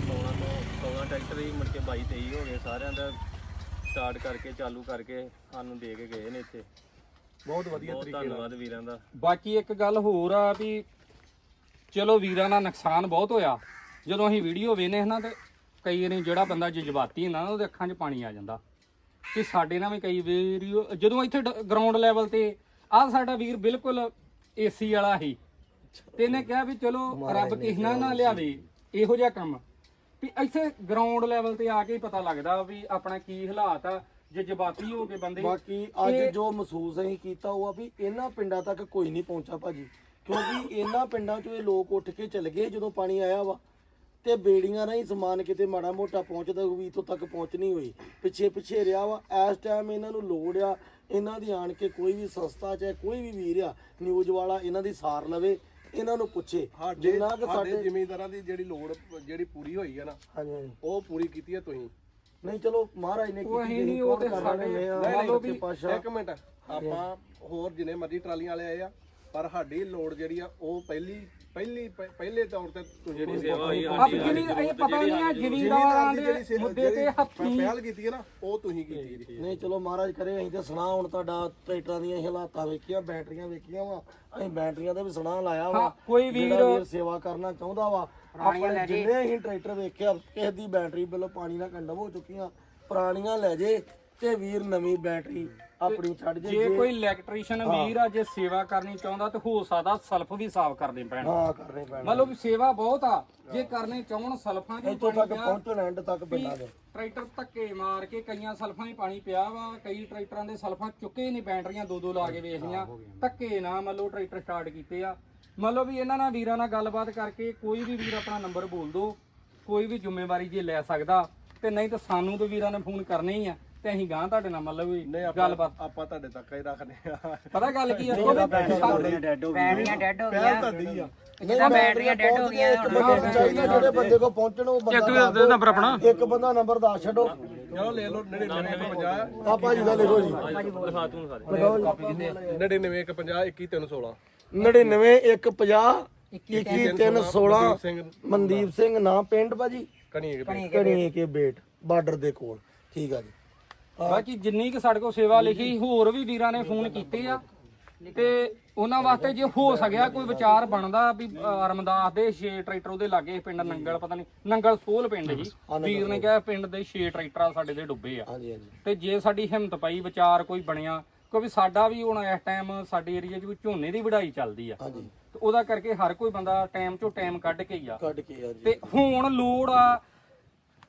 16 ਤੋਂ 16 ਟਰੈਕਟਰ ਹੀ ਮੁੜ ਕੇ 22 23 ਹੋ ਗਏ ਸਾਰਿਆਂ ਦਾ ਸਟਾਰਟ ਕਰਕੇ ਚਾਲੂ ਕਰਕੇ ਸਾਨੂੰ ਦੇ ਕੇ ਗਏ ਨੇ ਇੱਥੇ। ਬਹੁਤ ਵਧੀਆ ਬਹੁਤ ਧੰਨਵਾਦ ਵੀਰਾਂ ਦਾ। ਬਾਕੀ ਇੱਕ ਗੱਲ ਹੋਰ ਆ ਵੀ ਚਲੋ ਵੀਰਾਂ ਦਾ ਨੁਕਸਾਨ ਬਹੁਤ ਹੋਇਆ। ਜਦੋਂ ਅਸੀਂ ਵੀਡੀਓ ਵੇਨੇ ਨਾ ਤੇ ਕਈ ਵਾਰੀ ਜਿਹੜਾ ਬੰਦਾ ਜਜ਼ਬਾਤੀ ਹੁੰਦਾ ਨਾ ਉਹਦੇ ਅੱਖਾਂ 'ਚ ਪਾਣੀ ਆ ਜਾਂਦਾ। ਤੇ ਸਾਡੇ ਨਾਲ ਵੀ ਕਈ ਵੀਡੀਓ ਜਦੋਂ ਇੱਥੇ ਗਰਾਊਂਡ ਲੈਵਲ ਤੇ ਆਹ ਸਾਡਾ ਵੀਰ ਬਿਲਕੁਲ ਏਸੀ ਵਾਲਾ ਸੀ। ਤੇ ਇਹਨੇ ਕਿਹਾ ਵੀ ਚਲੋ ਰੱਬ ਕਿਸੇ ਨਾਲ ਨਾ ਲਿਆਵੇ ਇਹੋ ਜਿਹਾ ਕੰਮ। ਵੀ ਇੱਥੇ ਗਰਾਊਂਡ ਲੈਵਲ ਤੇ ਆ ਕੇ ਹੀ ਪਤਾ ਲੱਗਦਾ ਵੀ ਆਪਣਾ ਕੀ ਹਾਲਾਤ ਆ ਜੇ ਜਜ਼ਬਾਤੀ ਹੋ ਕੇ ਬੰਦੇ ਬਾਕੀ ਅੱਜ ਜੋ ਮਹਿਸੂਸ ਅਸੀਂ ਕੀਤਾ ਉਹ ਆ ਵੀ ਇਹਨਾਂ ਪਿੰਡਾਂ ਤੱਕ ਕੋਈ ਨਹੀਂ ਪਹੁੰਚਾ ਭਾਜੀ। ਕਿਉਂਕਿ ਇਹਨਾਂ ਪਿੰਡਾਂ 'ਚੋਂ ਇਹ ਲੋਕ ਉੱਠ ਕੇ ਚਲੇ ਗਏ ਜਦੋਂ ਪਾਣੀ ਆਇਆ ਵਾ। ਤੇ ਬੇੜੀਆਂ ਰਾਹੀਂ ਸਮਾਨ ਕਿਤੇ ਮਾੜਾ ਮੋਟਾ ਪਹੁੰਚਦਾ ਵੀ ਇੱਥੋਂ ਤੱਕ ਪਹੁੰਚ ਨਹੀਂ ਹੋਈ। ਪਿੱਛੇ ਪਿੱਛੇ ਰਿਹਾ ਵਾ। ਇਸ ਟਾਈਮ ਇਹਨਾਂ ਨੂੰ ਲੋੜ ਆ ਇਹਨਾਂ ਦੀ ਆਣ ਕੇ ਕੋਈ ਵੀ ਸੰਸਥਾ ਚਾਹੇ ਕੋਈ ਵੀ ਵੀਰ ਆ ਨਿਊਜ਼ ਵਾਲਾ ਇਹਨਾਂ ਦੀ ਸਾਰ ਲਵੇ। ਇਹਨਾਂ ਨੂੰ ਪੁੱਛੇ। ਸਾਡੇ ਜਿੰਨਾ ਕਿ ਸਾਡੇ ਸਾਡੇ ਜ਼ਿਮੀਂਦਾਰਾਂ ਦੀ ਜਿਹੜੀ ਲੋੜ ਜਿਹੜੀ ਪੂਰੀ ਹੋਈ ਹੈ ਨਾ ਹਾਂਜੀ ਹਾਂਜੀ। ਉਹ ਪੂਰੀ ਕੀਤੀ ਹੈ ਤੁਸੀਂ। ਨਹੀਂ ਚਲੋ ਮਹਾਰਾਜ ਨੇ ਉਹ ਅਸੀਂ ਨਹੀਂ, ਉਹ ਤੇ ਸਾਡੇ- ਮੰਨ ਲਓ ਵੀ ਇੱਕ ਮਿੰਟ। ਆਪਾਂ ਹੋਰ ਜਿੰਨੇ ਮਰਜ਼ੀ ਟਰਾਲੀਆਂ ਵਾਲੇ ਆਏ ਆ ਪਰ ਸਾਡੀ ਲੋੜ ਜਿਹੜੀ ਆ ਉਹ ਪਹਿਲੀ ਪਹਿਲੀ ਪਹਿ- ਪਹਿਲੇ ਤੌਰ ਤੇ ਤੁਸੀਂ ਜਿਹੜੀ ਸੇਵਾ ਹੋਈ ਆਪ ਜਿਵੇਂ ਇਹ ਪਤਾ ਨਹੀਂ ਆ ਜ਼ਿਮੀਂਦਾਰਾਂ ਦੇ ਮੁੱਦੇ ਤੇ ਹੱਥੀ ਪਹਿਲ ਕੀਤੀ ਹੈ ਨਾ ਉਹ ਤੁਸੀਂ ਕੀਤੀ ਜੀ ਨਹੀਂ ਚਲੋ ਮਹਾਰਾਜ ਕਰੇ ਅਸੀਂ ਤੇ ਸੁਣਾ ਹੁਣ ਤੁਹਾਡਾ ਟਰੈਕਟਰਾਂ ਦੀਆਂ ਹਾਲਾਤਾਂ ਵੇਖੀਆਂ ਬੈਟਰੀਆਂ ਵੇਖੀਆਂ ਵਾ ਅਸੀਂ ਬੈਟਰੀਆਂ ਦਾ ਵੀ ਸੁਣਾ ਲਾਇਆ ਵਾ ਹਾਂ, ਕੋਈ ਜਿਹੜਾ ਵੀਰ- ਸੇਵਾ ਕਰਨਾ ਚਾਹੁੰਦਾ ਵਾ ਆਪਣੇ ਜਿੰਨੇ ਅਸੀਂ ਟਰੈਕਟਰ ਵੇਖਿਆ ਕਿਸੇ ਦੀ ਬੈਟਰੀ ਬਿੱਲੋ ਪਾਣੀ ਨਾਲ ਕੰਡਮ ਹੋ ਚੁੱਕੀਆਂ ਪੁਰਾਣੀਆਂ ਲੈ ਜੇ ਤੇ ਵੀਰ ਨਵੀਂ ਬੈਟਰੀ ਆਪਣੀ ਛੱਡ ਜੇ ਜੇ ਕੋਈ ਇਲੈਕਟ੍ਰੀਸ਼ੀਅਨ ਵੀਰ ਆ ਜੇ ਸੇਵਾ ਕਰਨੀ ਚਾਹੁੰਦਾ ਤੇ ਹੋ ਸਕਦਾ ਸਲਫ ਵੀ ਸਾਫ਼ ਕਰਦੇ ਪੈਣ। ਹਾਂ ਕਰਨੇ ਪੈਣਾ। ਮਤਲਬ ਸੇਵਾ ਬਹੁਤ ਆ ਜੇ ਕਰਨੇ ਚਾਹਣ ਸਲਫਾਂ ਦੀ ਇੱਥੋਂ ਤੱਕ ਪਹੁੰਚਣ ਐਂਡ ਤੱਕ ਪਿੰਡਾਂ ਦੇ। ਟਰੈਕਟਰ ਧੱਕੇ ਮਾਰ ਕੇ ਕਈਆਂ ਸਲਫਾਂ ਹੀ ਪਾਣੀ ਪਿਆ ਵਾ ਕਈ ਟਰੈਕਟਰਾਂ ਦੇ ਸਲਫਾਂ ਚੁੱਕੇ ਹੀ ਨਹੀਂ ਬੈਟਰੀਆਂ ਦੋ ਦੋ ਲਾ ਕੇ ਵੇਖ ਲੀਆਂ ਧੱਕੇ ਨਾ ਮੰਨ ਲਓ ਟਰੈਕਟਰ ਸਟਾਰਟ ਕੀਤੇ ਆ। ਮੰਨ ਲਓ ਵੀ ਇਹਨਾਂ ਨਾਲ ਵੀਰਾਂ ਨਾਲ ਗੱਲਬਾਤ ਕਰਕੇ ਕੋਈ ਵੀ ਵੀਰ ਆਪਣਾ ਨੰਬਰ ਬੋਲ ਦੋ ਕੋਈ ਵੀ ਜ਼ਿੰਮੇਵਾਰੀ ਜੇ ਲੈ ਸਕਦਾ ਤੇ ਨਹੀਂ ਤਾਂ ਸਾਨੂੰ ਤੇ ਵੀਰਾਂ ਨੇ ਫੋਨ ਕਰਨੇ ਹੀ ਆ। ਤੇ ਅਸੀਂ ਗਾਂ ਤੁਹਾਡੇ ਨਾਲ ਮਤਲਬ ਵੀ ਨਹੀਂ ਆਪਾਂ ਗੱਲਬਾਤ। ਆਪਾਂ ਤੁਹਾਡੇ ਤੱਕ ਹੀ ਰੱਖਦੇ ਆ ਪਤਾ ਗੱਲ ਕੀ ਆ? ਬੈਟਰੀਆਂ ਡੈਡ ਹੋ ਗਈਆਂ। ਬੈਟਰੀਆਂ ਡੈਡ ਹੋ ਪਹਿਲ ਗਈਆਂ। ਤੁਹਾਡੀ ਆ। ਜਿੱਦਾਂ ਬੈਟਰੀਆਂ ਡੈਡ ਹੋ ਗਈਆਂ ਹੁਣ ਚਾਹੀਦਾ ਜਿਹੜੇ ਬੰਦੇ ਕੋ ਪਹੁੰਚਣ ਉਹ ਬੰਦਾ ਇੱਕ ਦੇ ਨੰਬਰ ਆਪਣਾ। ਇੱਕ ਬੰਦਾ ਨੰਬਰ ਦੱਸ ਛੱਡੋ। ਚਲੋ ਲੈ ਲਓ 9950 ਆ ਭਾਜੀ ਦਾ ਲਿਖੋ ਜੀ। ਲਿਖਾ ਤੂੰ ਸਾਰੇ। 9950 21316 99 150 21316 ਮਨਦੀਪ ਸਿੰਘ ਨਾਂ ਪਿੰਡ ਭਾਜੀ? ਕਣੀ ਕਣੀਏ ਕੇ ਬੇਟ ਬਾਰਡਰ ਦੇ ਕੋਲ। ਠੀਕ ਆ ਜੀ। ਬਾਕੀ ਜਿੰਨੀ ਕਿ ਸਾਡੇ ਕੋਲ ਸੇਵਾ ਲਿਖੀ ਹੋਰ ਵੀ ਵੀਰਾਂ ਨੇ ਫੋਨ ਕੀਤੇ ਆ। ਤੇ ਉਹਨਾਂ ਵਾਸਤੇ ਜੇ ਹੋ ਸਕਿਆ ਕੋਈ ਵਿਚਾਰ ਬਣਦਾ ਵੀ ਰਮਦਾਸ ਦੇ 6 ਟਰੈਕਟਰ ਉਹਦੇ ਲਾਗੇ ਪਿੰਡ ਨੰਗਲ ਪਤਾ ਨਹੀਂ ਨੰਗਲ ਸੋਲ ਪਿੰਡ ਜੀ ਵੀਰ ਨੇ ਕਿਹਾ ਪਿੰਡ ਦੇ 6 ਟਰੈਕਟਰ ਆ ਸਾਡੇ ਦੇ ਡੁੱਬੇ ਆ। ਤੇ ਜੇ ਸਾਡੀ ਹਿੰਮਤ ਪਈ ਵਿਚਾਰ ਕੋਈ ਬਣਿਆ ਕਿਉਂਕਿ ਸਾਡਾ ਵੀ ਹੁਣ ਇਸ ਟਾਈਮ ਸਾਡੇ ਏਰੀਆ 'ਚ ਵੀ ਝੋਨੇ ਦੀ ਵਢਾਈ ਚੱਲਦੀ ਆ। ਹਾਂਜੀ। ਤੇ ਉਹਦਾ ਕਰਕੇ ਹਰ ਕੋਈ ਬੰਦਾ ਟਾਈਮ ਚੋਂ ਟਾਈਮ ਕੱਢ ਕੇ ਹੀ ਆ। ਕੱਢ ਕੇ ਆ ਜੀ। ਤੇ ਹੁਣ ਲੋੜ ਆ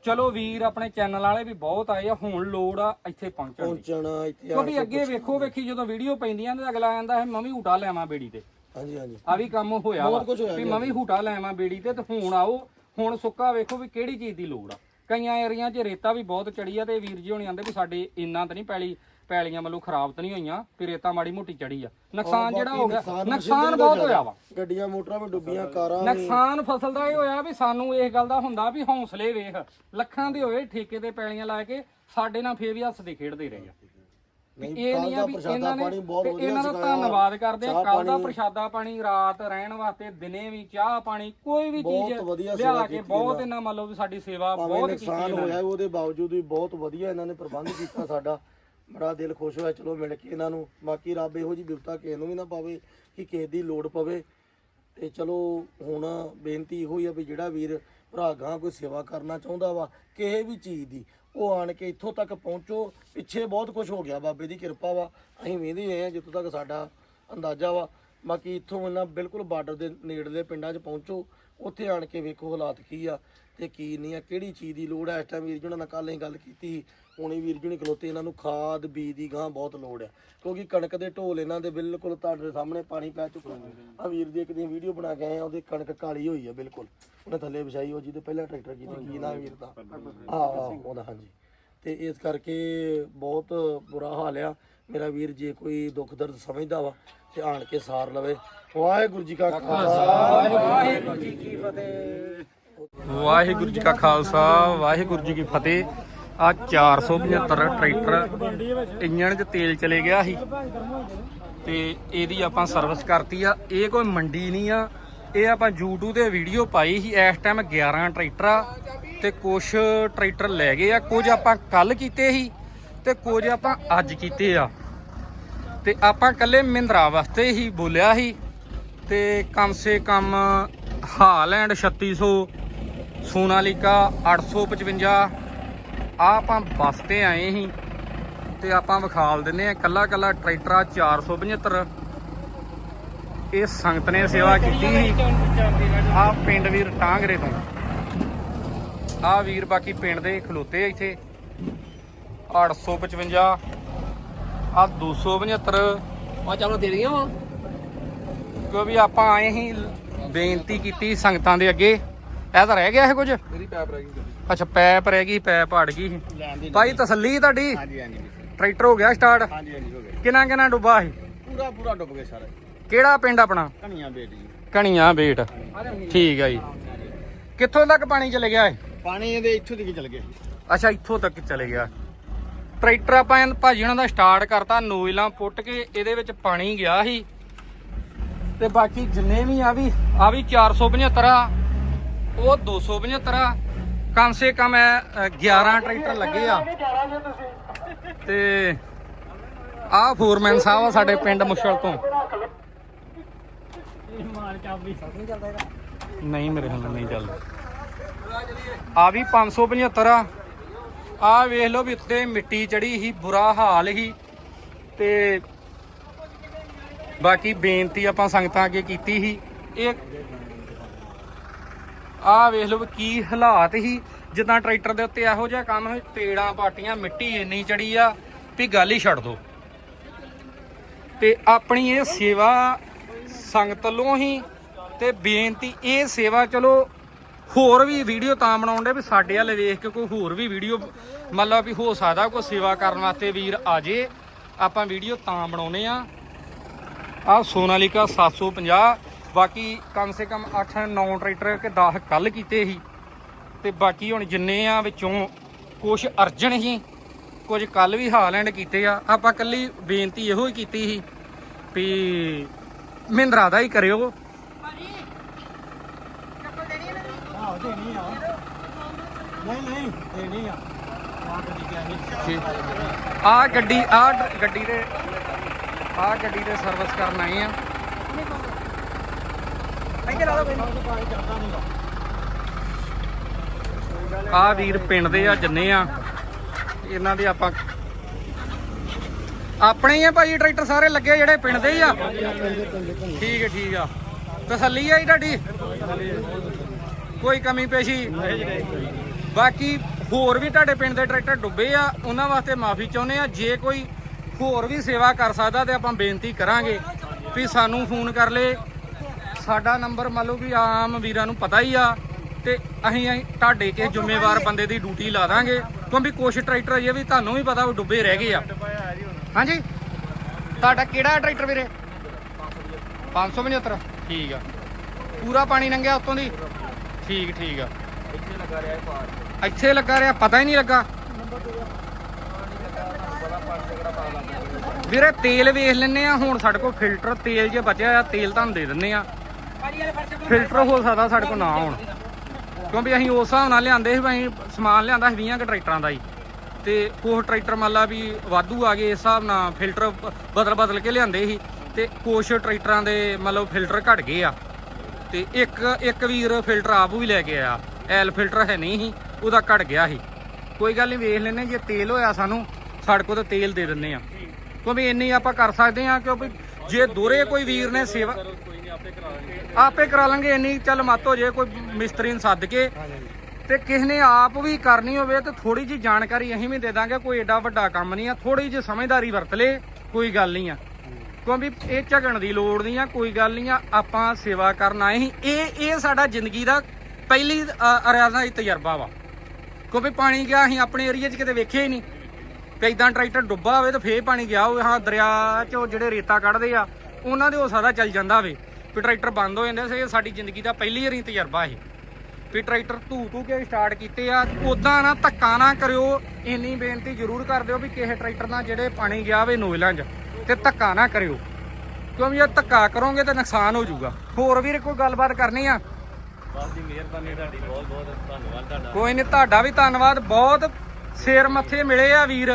ਚਲੋ ਵੀਰ ਆਪਣੇ ਚੈਨਲ ਵਾਲੇ ਵੀ ਬਹੁਤ ਆਏ ਆ ਹੁਣ ਲੋੜ ਆ ਇੱਥੇ ਪਹੁੰਚਣ ਦੀ। ਪਹੁੰਚਣਾ ਇੱਥੇ ਆ ਕਿਉਂਕਿ ਅੱਗੇ ਵੇਖੋ ਵੇਖੀ ਜਦੋਂ ਵੀਡੀਓ ਪੈਂਦੀਆਂ ਤੇ ਅਗਲਾ ਆਂਦਾ ਹੈ ਮੈਂ ਵੀ ਹੂਟਾ ਲੈਵਾਂ ਬੇੜੀ ਤੇ। ਹਾਂਜੀ ਹਾਂਜੀ। ਆ ਵੀ ਕੰਮ ਹੋਇਆ ਵਾ ਕੁਛ ਹੋਇਆ ਵੀ ਮੈਂ ਵੀ ਹੂਟਾ ਲੈਵਾਂ ਬੇੜੀ ਤੇ ਤੇ ਹੁਣ ਆਓ ਹੁਣ ਸੁੱਕਾ ਵੇਖੋ ਵੀ ਕਿਹੜੀ ਚੀਜ਼ ਦੀ ਲੋੜ ਆ। ਕਈਆਂ ਏਰੀਆਂ 'ਚ ਰੇਤਾ ਵੀ ਬਹੁਤ ਚੜੀ ਆ ਤੇ ਵੀਰ ਜੀ ਹੋਣੀ ਆਂਦੇ ਵੀ ਸਾਡੇ ਇੰਨਾ ਤਾਂ ਨਹੀਂ ਪੈਲੀ ਪੈਲੀਆਂ ਵੱਲੋਂ ਖਰਾਬ ਤਾਂ ਨਹੀਂ ਹੋਈਆਂ ਵੀ ਰੇਤਾ ਮਾੜੀ ਮੋਟੀ ਚੜੀ ਆ ਨੁਕਸਾਨ ਜਿਹੜਾ ਹੋ ਗਿਆ ਨੁਕਸਾਨ ਬਹੁਤ ਹੋਇਆ ਵਾ ਗੱਡੀਆਂ ਮੋਟਰਾਂ ਵੀ ਡੁੱਬੀਆਂ ਕਾਰਾਂ ਨੁਕਸਾਨ ਫਸਲ ਦਾ ਇਹ ਹੋਇਆ ਵੀ ਸਾਨੂੰ ਇਸ ਗੱਲ ਦਾ ਹੁੰਦਾ ਵੀ ਹੌਸਲੇ ਵੇਖ ਲੱਖਾਂ ਦੇ ਹੋਏ ਠੇਕੇ ਤੇ ਪੈਲੀਆਂ ਲਾ ਕੇ ਸਾਡੇ ਨਾਲ ਫੇਰ ਵੀ ਹੱਸਦੇ ਖੇਡਦੇ ਰਹੇ ਆ ਇਹ ਨਹੀਂ ਦਾ ਆ ਵੀ ਪ੍ਰਸ਼ਾਦਾ ਇਹਨਾਂ ਪਾਣੀ ਨੇ ਤੇ ਇਹਨਾਂ ਦਾ। ਧੰਨਵਾਦ ਕਰਦੇ ਆ ਕੱਲ ਦਾ ਪ੍ਰਸ਼ਾਦਾ ਪਾਣੀ ਰਾਤ ਰਹਿਣ ਵਾਸਤੇ ਦਿਨੇ ਵੀ ਚਾਹ ਪਾਣੀ ਕੋਈ ਵੀ ਬਹੁਤ ਚੀਜ਼ ਵਧੀਆ ਲਿਆ ਕੇ ਬਹੁਤ ਇਹਨਾਂ। ਮੰਨ ਲਓ ਵੀ ਸਾਡੀ ਸੇਵਾ ਬਹੁਤ ਕੀਤੀ ਨੁਕਸਾਨ। ਹੋਇਆ ਉਹਦੇ ਬਾਵਜੂਦ ਵੀ ਬਹੁਤ ਵਧੀਆ ਇਹਨਾਂ ਨੇ ਪ੍ਰਬੰਧ ਕੀਤਾ ਸਾਡਾ ਬੜਾ ਦਿਲ ਖੁਸ਼ ਹੋਇਆ, ਚਲੋ ਮਿਲ ਕੇ ਇਹਨਾਂ ਨੂੰ। ਬਾਕੀ ਰੱਬ ਇਹੋ ਜੀ ਬਿਪਤਾ ਕਿਸੇ ਨੂੰ ਵੀ ਨਾ ਪਾਵੇ ਕਿ ਕਿਸੇ ਦੀ ਲੋੜ ਪਵੇ। ਤੇ ਚਲੋ ਹੁਣ ਬੇਨਤੀ ਇਹੋ ਹੀ ਆ ਵੀ ਜਿਹੜਾ ਵੀਰ ਭਰਾ ਗਾਂ ਕੋਈ ਸੇਵਾ ਕਰਨਾ ਚਾਹੁੰਦਾ ਵਾ, ਕਿਸੇ ਵੀ ਚੀਜ਼ ਦੀ, ਉਹ ਆਣ ਕੇ ਇੱਥੋਂ ਤੱਕ ਪਹੁੰਚੋ। ਪਿੱਛੇ ਬਹੁਤ ਕੁਝ ਹੋ ਗਿਆ ਬਾਬੇ ਦੀ ਕਿਰਪਾ ਵਾ। ਅਸੀਂ ਵੇਂਦੇ ਰਹੇ ਆ ਜਿੱਥੋਂ ਤੱਕ ਸਾਡਾ ਅੰਦਾਜ਼ਾ ਵਾ। ਬਾਕੀ ਇੱਥੋਂ ਇਹਨਾਂ ਬਿਲਕੁਲ ਬਾਰਡਰ ਦੇ ਨੇੜਲੇ ਪਿੰਡਾਂ 'ਚ ਪਹੁੰਚੋ। ਉੱਥੇ ਆਣ ਕੇ ਵੇਖੋ ਹਾਲਾਤ ਕੀ ਆ ਤੇ ਕੀ ਨਹੀਂ ਆ, ਕਿਹੜੀ ਚੀਜ਼ ਦੀ ਲੋੜ ਆ। ਇਸ ਟਾਈਮ ਵੀਰ ਜੀ ਉਹਨਾਂ ਨਾਲ ਕੱਲ ਅਸੀਂ ਗੱਲ ਕੀਤੀ ਹੁਣੇ ਵੀਰ ਜੀ ਖਲੋਤੇ, ਇਹਨਾਂ ਨੂੰ ਖਾਦ, ਬੀਜ ਦੀ ਗਾਂ ਬਹੁਤ ਲੋੜ ਆ। ਕਿਉਂਕਿ ਕਣਕ ਦੇ ਢੋਲ ਇਹਨਾਂ ਦੇ ਬਿਲਕੁਲ ਤੁਹਾਡੇ ਸਾਹਮਣੇ ਪਾਣੀ ਪੈ ਚੁੱਕਾ ਆ ਵੀਰ ਦੀ ਇੱਕ ਦਿਨ ਵੀਡੀਓ ਬਣਾ ਕੇ ਆਏ ਆ, ਉਹਦੀ ਕਣਕ ਕਾਲੀ ਹੋਈ ਆ ਬਿਲਕੁਲ। ਉਹਨੇ ਥੱਲੇ ਵਿਛਾਈ ਉਹ, ਜਿਹਦੇ ਪਹਿਲਾਂ ਟਰੈਕਟਰ ਕੀਤੀ, ਕੀ ਨਾ ਵੀਰ ਦਾ? ਆ ਉਹਦਾ, ਹਾਂਜੀ। ਤੇ ਇਸ ਕਰਕੇ ਬਹੁਤ ਬੁਰਾ ਹਾਲ ਆ। ਮੇਰਾ ਵੀਰ ਜੇ ਕੋਈ ਦੁੱਖ ਦਰਦ ਸਮਝਦਾ ਵਾ, ਤੇ ਆਣ ਕੇ ਸਾਰ ਲਵੇ। ਵਾਹਿਗੁਰੂ ਜੀ ਕਾ ਖਾਲਸਾ। ਵਾਹਿਗੁਰੂ ਜੀ ਕੀ ਫਤਿਹ ਵਾਹਿਗੁਰੂ ਜੀ ਕਾ ਖਾਲਸਾ, ਵਾਹਿਗੁਰੂ ਜੀ ਕੀ ਫਤਿਹ। ਆ 475 ਟਰੈਕਟਰ ਇੰਜਣ 'ਚ ਤੇਲ ਚਲੇ ਗਿਆ ਸੀ। ਤੇ ਇਹਦੀ ਆਪਾਂ ਸਰਵਿਸ ਕਰਤੀ ਆ। ਇਹ ਕੋਈ ਮੰਡੀ ਨਹੀਂ ਆ। ਇਹ ਆਪਾਂ YouTube ਤੇ ਵੀਡੀਓ ਪਾਈ ਸੀ। ਇਸ ਟਾਈਮ 11 ਟਰੈਕਟਰ ਆ ਤੇ ਕੁਝ ਟਰੈਕਟਰ ਲੈ ਗਏ ਆ। ਕੁਝ ਆਪਾਂ ਕੱਲ ਕੀਤੇ ਸੀ ਤੇ ਕੁਝ ਆਪਾਂ ਅੱਜ ਕੀਤੇ ਆ। ਤੇ ਆਪਾਂ ਕੱਲੇ ਮਹਿੰਦਰਾ ਵਾਸਤੇ ਹੀ ਬੋਲਿਆ ਸੀ। ਤੇ ਕਮ ਸੇ ਕਮ ਹਾਲੈਂਡ 3600 ਸੋਨਾਲੀਕਾ 855 ਆ ਆਪਾਂ ਬੱਸ ਤੇ ਆਏ ਸੀ ਤੇ ਆਪਾਂ ਵਿਖਾਲ ਦਿੰਨੇ ਆ ਕੱਲਾ ਕੱਲਾ ਟਰੈਕਟਰ ਆ 475 ਇਹ ਸੰਗਤ ਨੇ ਸੇਵਾ ਕੀਤੀ ਸੀ। ਆ ਪਿੰਡ ਵੀਰ ਟਾਂਗਰੇ ਤੋਂ। ਆ ਵੀਰ ਬਾਕੀ ਪਿੰਡ ਦੇ ਖਲੋਤੇ ਇੱਥੇ। 855 ਆ 275 ਆ ਚਲੋ ਦੇ ਦੀਆਂ ਵਾ ਕਿਉਂਕਿ ਆਪਾਂ ਆਏ ਹੀ ਬੇਨਤੀ ਕੀਤੀ ਸੰਗਤਾਂ ਦੇ ਅੱਗੇ। ਇਹ ਤਾਂ ਰਹਿ ਗਿਆ ਇਹ ਕੁਝ। ਮੇਰੀ ਪੈਪ ਰਹਿ ਗਈ। ਅੱਛਾ ਪੈਪ ਰਹਿ ਗਈ ਪੈਪ ਅੜ ਗਈ ਭਾਈ ਤਸੱਲੀ ਤੁਹਾਡੀ? ਹਾਂਜੀ ਹਾਂਜੀ ਟਰੈਕਟਰ ਹੋ ਗਿਆ ਸਟਾਰਟ? ਹਾਂਜੀ ਹਾਂਜੀ ਹੋ ਗਿਆ। ਕਿੰਨਾ ਕਿੰਨਾ ਡੁੱਬਾ ਸੀ? ਪੂਰਾ ਪੂਰਾ ਡੁੱਬ ਗਿਆ ਸਾਰਾ। ਕਿਹੜਾ ਪਿੰਡ ਆਪਣਾ? ਕਣੀਆਂ ਬੇਟੀ ਕਣੀਆਂ ਬੇਟ। ਠੀਕ ਆ ਜੀ। ਕਿੱਥੋਂ ਤੱਕ ਪਾਣੀ ਚਲੇ ਗਿਆ ਇਹ? ਪਾਣੀ ਇਹਦੇ ਇੱਥੋਂ ਦੀ ਚਲ ਗਿਆ ਅੱਛਾ ਇੱਥੋਂ ਤੱਕ ਚਲੇ ਗਿਆ। ਟਰੈਕਟਰ ਆਪਾਂ ਭਾਜੀ ਉਹਨਾਂ ਦਾ ਸਟਾਰਟ ਕਰਤਾ ਨੋਇਲਾਂ ਪੁੱਟ ਕੇ ਇਹਦੇ ਵਿੱਚ ਪਾਣੀ ਗਿਆ ਸੀ। ਤੇ ਬਾਕੀ ਜਿੰਨੇ ਵੀ ਆ ਵੀ ਆ ਵੀ 475 ਆ ਉਹ 275 ਆ। ਕਮ ਸੇ ਕਮ ਇਹ, 11 ਟਰੈਕਟਰ ਲੱਗੇ ਆ। ਤੇ ਆ ਫੋਰਮੈਨ ਸਾਹਿਬ ਆ ਸਾਡੇ ਪਿੰਡ ਮੁਸ਼ਲ ਤੋਂ। ਨਹੀਂ ਮੇਰੇ ਖਿਆਲ ਨਹੀਂ ਚੱਲਦਾ। ਆ ਵੀ 575 ਆ। ਆ ਵੇਖ ਲਓ ਵੀ ਉੱਤੇ ਮਿੱਟੀ ਚੜੀ ਸੀ ਬੁਰਾ ਹਾਲ ਸੀ। ਤੇ ਬਾਕੀ ਬੇਨਤੀ ਆਪਾਂ ਸੰਗਤਾਂ ਅੱਗੇ ਕੀਤੀ ਸੀ। ਇਹ ਆਹ ਵੇਖ ਲਓ ਕੀ ਹਾਲਾਤ ਸੀ। ਜਿੱਦਾਂ ਟਰੈਕਟਰ ਦੇ ਉੱਤੇ ਇਹੋ ਜਿਹਾ ਕੰਮ ਹੋਇਆ ਤੇੜਾਂ ਪਾਟੀਆਂ, ਮਿੱਟੀ ਇੰਨੀ ਚੜੀ ਆ ਵੀ ਗੱਲ ਹੀ ਛੱਡ ਦੋ। ਤੇ ਆਪਣੀ ਇਹ ਸੇਵਾ ਸੰਗਤ ਵੱਲੋਂ ਹੀ ਤੇ ਬੇਨਤੀ ਇਹ ਸੇਵਾ ਚਲੋ ਹੋਰ ਵੀ ਵੀਡੀਓ ਤਾਂ ਬਣਾਉਂਦੇ ਵੀ ਸਾਡੇ ਵਾਲੇ ਵੇਖ ਕੇ ਕੋਈ ਹੋਰ ਵੀ ਵੀਡੀਓ ਮਤਲਬ ਵੀ ਹੋ ਸਕਦਾ, ਕੋਈ ਸੇਵਾ ਕਰਨ ਵਾਸਤੇ ਵੀਰ ਆ ਜੇ। ਆਪਾਂ ਵੀਡੀਓ ਤਾਂ ਬਣਾਉਨੇ ਆ ਆ ਸੋਨਾਲੀਕਾ 750 ਬਾਕੀ ਕਮ ਸੇ ਕਮ 8-9 ਟਰੈਕਟਰ ਕਿ 10 ਕੱਲ ਕੀਤੇ ਸੀ। ਤੇ ਬਾਕੀ ਹੁਣ ਜਿੰਨੇ ਆ ਵਿੱਚੋਂ ਕੁਝ ਅਰਜਨ ਸੀ ਕੁਝ ਕੱਲ ਵੀ ਹਾਲੈਂਡ ਕੀਤੇ ਆ। ਆਪਾਂ ਕੱਲੀ ਬੇਨਤੀ ਇਹੋ ਹੀ ਕੀਤੀ ਸੀ ਵੀ ਮਹਿੰਦਰਾ ਦਾ ਹੀ ਕਰਿਓ। ਨਹੀਂ ਨਹੀਂ ਇਹ ਨਹੀਂ ਆ ਆ ਗੱਡੀ ਆ ਗੱਡੀ ਦੇ ਆ ਗੱਡੀ ਦੇ ਸਰਵਿਸ ਕਰਨ ਆਏ ਆ। ਆ ਵੀਰ ਪਿੰਡ ਦੇ ਆ, ਜੰਨੇ ਆ। ਇਹਨਾਂ ਦੇ ਆਪਾਂ ਆਪਣੇ ਹੀ ਆ ਭਾਈ, ਟਰੈਕਟਰ ਸਾਰੇ ਲੱਗੇ ਜਿਹੜੇ ਪਿੰਡ ਦੇ ਹੀ ਆ। ਠੀਕ ਹੈ, ਠੀਕ ਆ। ਤਸੱਲੀ ਆ ਜੀ ਤੁਹਾਡੀ? ਕੋਈ ਕਮੀ ਪੇਸ਼ੀ? ਬਾਕੀ ਹੋਰ ਵੀ ਤੁਹਾਡੇ ਪਿੰਡ ਦੇ ਟਰੈਕਟਰ ਡੁੱਬੇ ਆ, ਉਹਨਾਂ ਵਾਸਤੇ ਮਾਫੀ ਚਾਹੁੰਦੇ ਆ। ਜੇ ਕੋਈ ਹੋਰ ਵੀ ਸੇਵਾ ਕਰ ਸਕਦਾ ਤੇ ਆਪਾਂ ਬੇਨਤੀ ਕਰਾਂਗੇ ਵੀ ਸਾਨੂੰ ਫੋਨ ਕਰ ਲੇ ਸਾਡਾ ਨੰਬਰ ਮੰਨ ਲਓ ਵੀ ਆਮ ਵੀਰਾਂ ਨੂੰ ਪਤਾ ਹੀ ਆ ਤੇ ਅਸੀਂ ਤੁਹਾਡੇ ਕੇ ਜ਼ਿੰਮੇਵਾਰ ਬੰਦੇ ਦੀ ਡਿਊਟੀ ਲਾ ਦਾਂਗੇ। ਕਿਉਂਕਿ ਕੁਛ ਟਰੈਕਟਰ ਇਹ ਵੀ ਤੁਹਾਨੂੰ ਵੀ ਪਤਾ ਉਹ ਡੁੱਬੇ ਰਹਿ ਗਏ ਆ। ਹਾਂਜੀ? ਤੁਹਾਡਾ ਕਿਹੜਾ ਟਰੈਕਟਰ ਵੀਰੇ? 575 ਠੀਕ ਆ। ਪੂਰਾ ਪਾਣੀ ਲੰਘਿਆ ਉਤੋਂ ਦੀ? ਠੀਕ ਠੀਕ ਆ। ਇੱਥੇ ਲੱਗਾ ਰਿਹਾ ਪਤਾ ਹੀ ਨਹੀਂ ਲੱਗਾ। ਵੀਰੇ ਤੇਲ ਵੇਖ ਲੈਨੇ ਆ, ਹੁਣ ਸਾਡੇ ਕੋਲ ਫਿਲਟਰ ਤੇਲ ਜੇ ਬਚਿਆ ਆ, ਤੇਲ ਤੁਹਾਨੂੰ ਦੇ ਦਿੰਨੇ ਆ। ਫਿਲਟਰ ਹੋ ਸਕਦਾ ਸਾਡੇ ਕੋਲ ਨਾ ਹੋਣ ਕਿਉਂਕਿ ਅਸੀਂ ਉਸ ਹਿਸਾਬ ਨਾਲ ਲਿਆਂਦੇ ਸੀ ਵੀ ਅਸੀਂ ਸਮਾਨ ਲਿਆਂਦਾ ਸੀ 20 ਕੁ ਟਰੈਕਟਰਾਂ ਦਾ ਹੀ। ਤੇ ਕੁਛ ਟਰੈਕਟਰ ਮੰਨ ਲਾ ਵੀ ਵਾਧੂ ਆ ਗਏ, ਇਸ ਹਿਸਾਬ ਨਾਲ ਫਿਲਟਰ ਬਦਲ ਬਦਲ ਕੇ ਲਿਆਂਦੇ ਸੀ। ਤੇ ਕੁਛ ਟਰੈਕਟਰਾਂ ਦੇ ਮਤਲਬ ਫਿਲਟਰ ਘਟ ਗਏ ਆ। ਤੇ ਇੱਕ ਇੱਕ ਵੀਰ ਫਿਲਟਰ ਆਪ ਵੀ ਲੈ ਕੇ ਆਇਆ। ਐਲ ਫਿਲਟਰ ਹੈ ਨਹੀਂ ਸੀ, ਉਹਦਾ ਘਟ ਗਿਆ ਸੀ। ਕੋਈ ਗੱਲ ਨਹੀਂ, ਵੇਖ ਲੈਨੇ ਜੇ ਤੇਲ ਹੋਇਆ ਸਾਨੂੰ, ਸਾਡੇ ਕੋਲ ਤਾਂ ਤੇਲ ਦੇ ਦਿੰਨੇ ਆ ਕਿਉਂਕਿ ਇੰਨੀ ਆਪਾਂ ਕਰ ਸਕਦੇ ਆ ਕਿਉਂਕਿ ਜੇ ਦੋਰੇ ਕੋਈ ਵੀਰ ਨੇ ਸੇਵਾ ਆਪੇ ਕਰਾ ਲਾਂਗੇ। ਇੰਨੀ ਚੱਲ ਮੱਤ ਹੋ ਜੇ ਕੋਈ ਮਿਸਤਰੀ ਨੂੰ ਸੱਦ ਕੇ। ਤੇ ਕਿਸੇ ਨੇ ਆਪ ਵੀ ਕਰਨੀ ਹੋਵੇ ਤੇ ਥੋੜੀ ਜੀ ਜਾਣਕਾਰੀ ਅਸੀਂ ਵੀ ਦੇ ਦਾਂਗੇ। ਕੋਈ ਏਡਾ ਵੱਡਾ ਕੰਮ ਨਹੀਂ ਆ। ਥੋੜੀ ਜੀ ਸਮਝਦਾਰੀ ਵਰਤ ਲੇ। ਕੋਈ ਗੱਲ ਨਹੀਂ ਆ। ਕਿਉਂਕਿ ਇਹ ਝਗਣ ਦੀ ਲੋੜ ਨਹੀਂ ਆ। ਕੋਈ ਗੱਲ ਨਹੀਂ ਆ। ਆਪਾਂ ਸੇਵਾ ਕਰਨ ਆਏ ਸੀ। ਇਹ ਇਹ ਸਾਡਾ ਜ਼ਿੰਦਗੀ ਦਾ ਪਹਿਲੀ ਅਰਿਆਦਾ ਹੀ ਤਜਰਬਾ ਵਾ। ਕਿਉਂਕਿ ਪਾਣੀ ਗਿਆ ਅਸੀਂ ਆਪਣੇ ਏਰੀਆ 'ਚ ਕਿਤੇ ਵੇਖਿਆ ਹੀ ਨਹੀਂ। ਕਿ ਇਦਾਂ ਟਰੈਕਟਰ ਡੁੱਬਾ ਹੋਵੇ ਤਾਂ ਫੇਰ ਪਾਣੀ ਗਿਆ ਹੋਵੇ। ਹਾਂ, ਦਰਿਆ 'ਚੋਂ ਜਿਹੜੇ ਰੇਤਾ ਕੱਢਦੇ ਆ, ਉਹਨਾਂ ਦੇ ਹੋ ਸਕਦਾ ਚੱਲ ਜਾਂਦਾ ਹੋਵੇ। ਵੀ ਟਰੈਕਟਰ ਬੰਦ ਹੋ ਜਾਂਦੇ ਸੀ ਸਾਡੀ ਜ਼ਿੰਦਗੀ ਦਾ ਪਹਿਲੀ ਵਾਰੀ ਤਜਰਬਾ ਇਹ। ਵੀ ਟਰੈਕਟਰ ਧੂ ਧੂ ਕੇ ਸਟਾਰਟ ਕੀਤੇ ਆ ਉਦਾਂ ਨਾ ਧੱਕਾ ਨਾ ਕਰਿਓ ਇੰਨੀ ਬੇਨਤੀ ਜ਼ਰੂਰ ਕਰ ਦਿਓ ਵੀ ਕਿਸੇ ਟਰੈਕਟਰ ਨਾਲ ਜਿਹੜੇ ਪਾਣੀ ਗਿਆ ਹੋਵੇ ਨੋਇਲਾਂ 'ਚ ਤੇ ਧੱਕਾ ਨਾ ਕਰਿਓ। ਕਿਉਂਕਿ ਜੇ ਧੱਕਾ ਕਰੋਗੇ ਤਾਂ ਨੁਕਸਾਨ ਹੋ ਜਾਊਗਾ। ਹੋਰ ਵੀਰ ਕੋਈ ਗੱਲਬਾਤ ਕਰਨੀ ਆ? ਬਸ ਜੀ ਮਿਹਰਬਾਨੀ ਤੁਹਾਡੀ ਬਹੁਤ ਬਹੁਤ ਧੰਨਵਾਦ ਤੁਹਾਡਾ। ਕੋਈ ਨਹੀਂ ਤੁਹਾਡਾ ਵੀ ਧੰਨਵਾਦ ਬਹੁਤ ਸਿਰ ਮੱਥੇ ਮਿਲੇ ਆ ਵੀਰ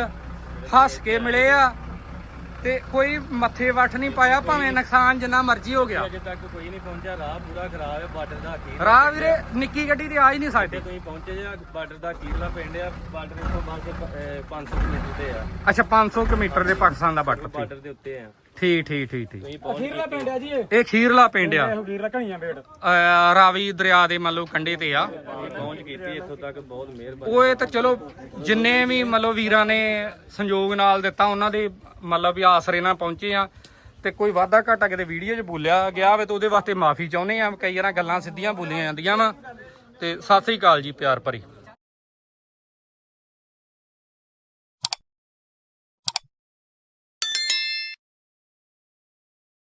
ਹੱਸ ਕੇ ਮਿਲੇ ਆ। ਤੇ ਕੋਈ ਮੱਥੇ ਵੱਟ ਨਹੀਂ ਪਾਇਆ ਭਾਵੇਂ ਨੁਕਸਾਨ ਜਿੰਨਾ ਮਰਜ਼ੀ ਹੋ ਗਿਆ। ਅਜੇ ਤੱਕ ਕੋਈ ਨਹੀਂ ਪਹੁੰਚਿਆ ਰਾਹ ਪੂਰਾ ਖਰਾਬ ਹੈ ਬਾਰਡਰ ਦਾ ਅਖੀਰ ਰਾਹ ਵੀਰੇ ਨਿੱਕੀ ਗੱਡੀ ਤੇ ਆ ਹੀ ਨਹੀਂ ਸਕਦੇ। ਤੁਸੀਂ ਪਹੁੰਚੇ ਜੇ ਬਾਰਡਰ ਦਾ ਅਖੀਰਲਾ ਪਿੰਡ ਆ ਬਾਰਡਰ ਤੋਂ ਬਸ ਅਹ, 500 ਕਿਲੋਮੀਟਰ ਤੇ ਆ। ਅੱਛਾ 500 ਕਿਲੋਮੀਟਰ ਦੇ ਪਾਕਿਸਤਾਨ ਦਾ ਬਾਰਡਰ ਦੇ ਉੱਤੇ ਆ। ਠੀਕ ਠੀਕ ਠੀਕ ਠੀਕ। ਤੁਸੀਂ ਪਹੁੰਚ ਅਖੀਰਲਾ ਪਿੰਡ ਆ ਜੀ ਇਹ। ਇਹ ਖੀਰਲਾ ਪਿੰਡ ਆ। ਰੱਖਣੀਆਂ ਵੇੜ ਅਹ ਰਾਵੀ ਦਰਿਆ ਦੇ ਮੰਨ ਲਓ ਕੰਢੇ ਤੇ ਆ। ਪਹੁੰਚ ਕੀਤੀ ਇੱਥੋਂ ਤੱਕ ਬਹੁਤ ਮਿਹਰਬਾਨੀ। ਉਹ ਇਹ ਤਾਂ ਚਲੋ ਜਿੰਨੇ ਵੀ ਮਤਲਬ ਵੀਰਾਂ ਨੇ ਸੰਯੋਗ ਨਾਲ ਦਿੱਤਾ ਉਹਨਾਂ ਦੇ ਮਤਲਬ ਵੀ ਆਸਰੇ ਨਾਲ ਪਹੁੰਚੇ ਆ। ਤੇ ਕੋਈ ਵਾਧਾ ਘਾਟਾ ਕਿਤੇ ਵੀਡੀਓ 'ਚ ਬੋਲਿਆ ਗਿਆ ਹੋਵੇ ਤਾਂ ਉਹਦੇ ਵਾਸਤੇ ਮਾਫੀ ਚਾਹੁੰਦੇ ਆ। ਕਈ ਵਾਰਾਂ ਗੱਲਾਂ ਸਿੱਧੀਆਂ ਬੋਲੀਆਂ ਜਾਂਦੀਆਂ ਵਾ। ਤੇ ਸਤਿ ਸ੍ਰੀ ਅਕਾਲ ਜੀ ਪਿਆਰ ਭਰੀ।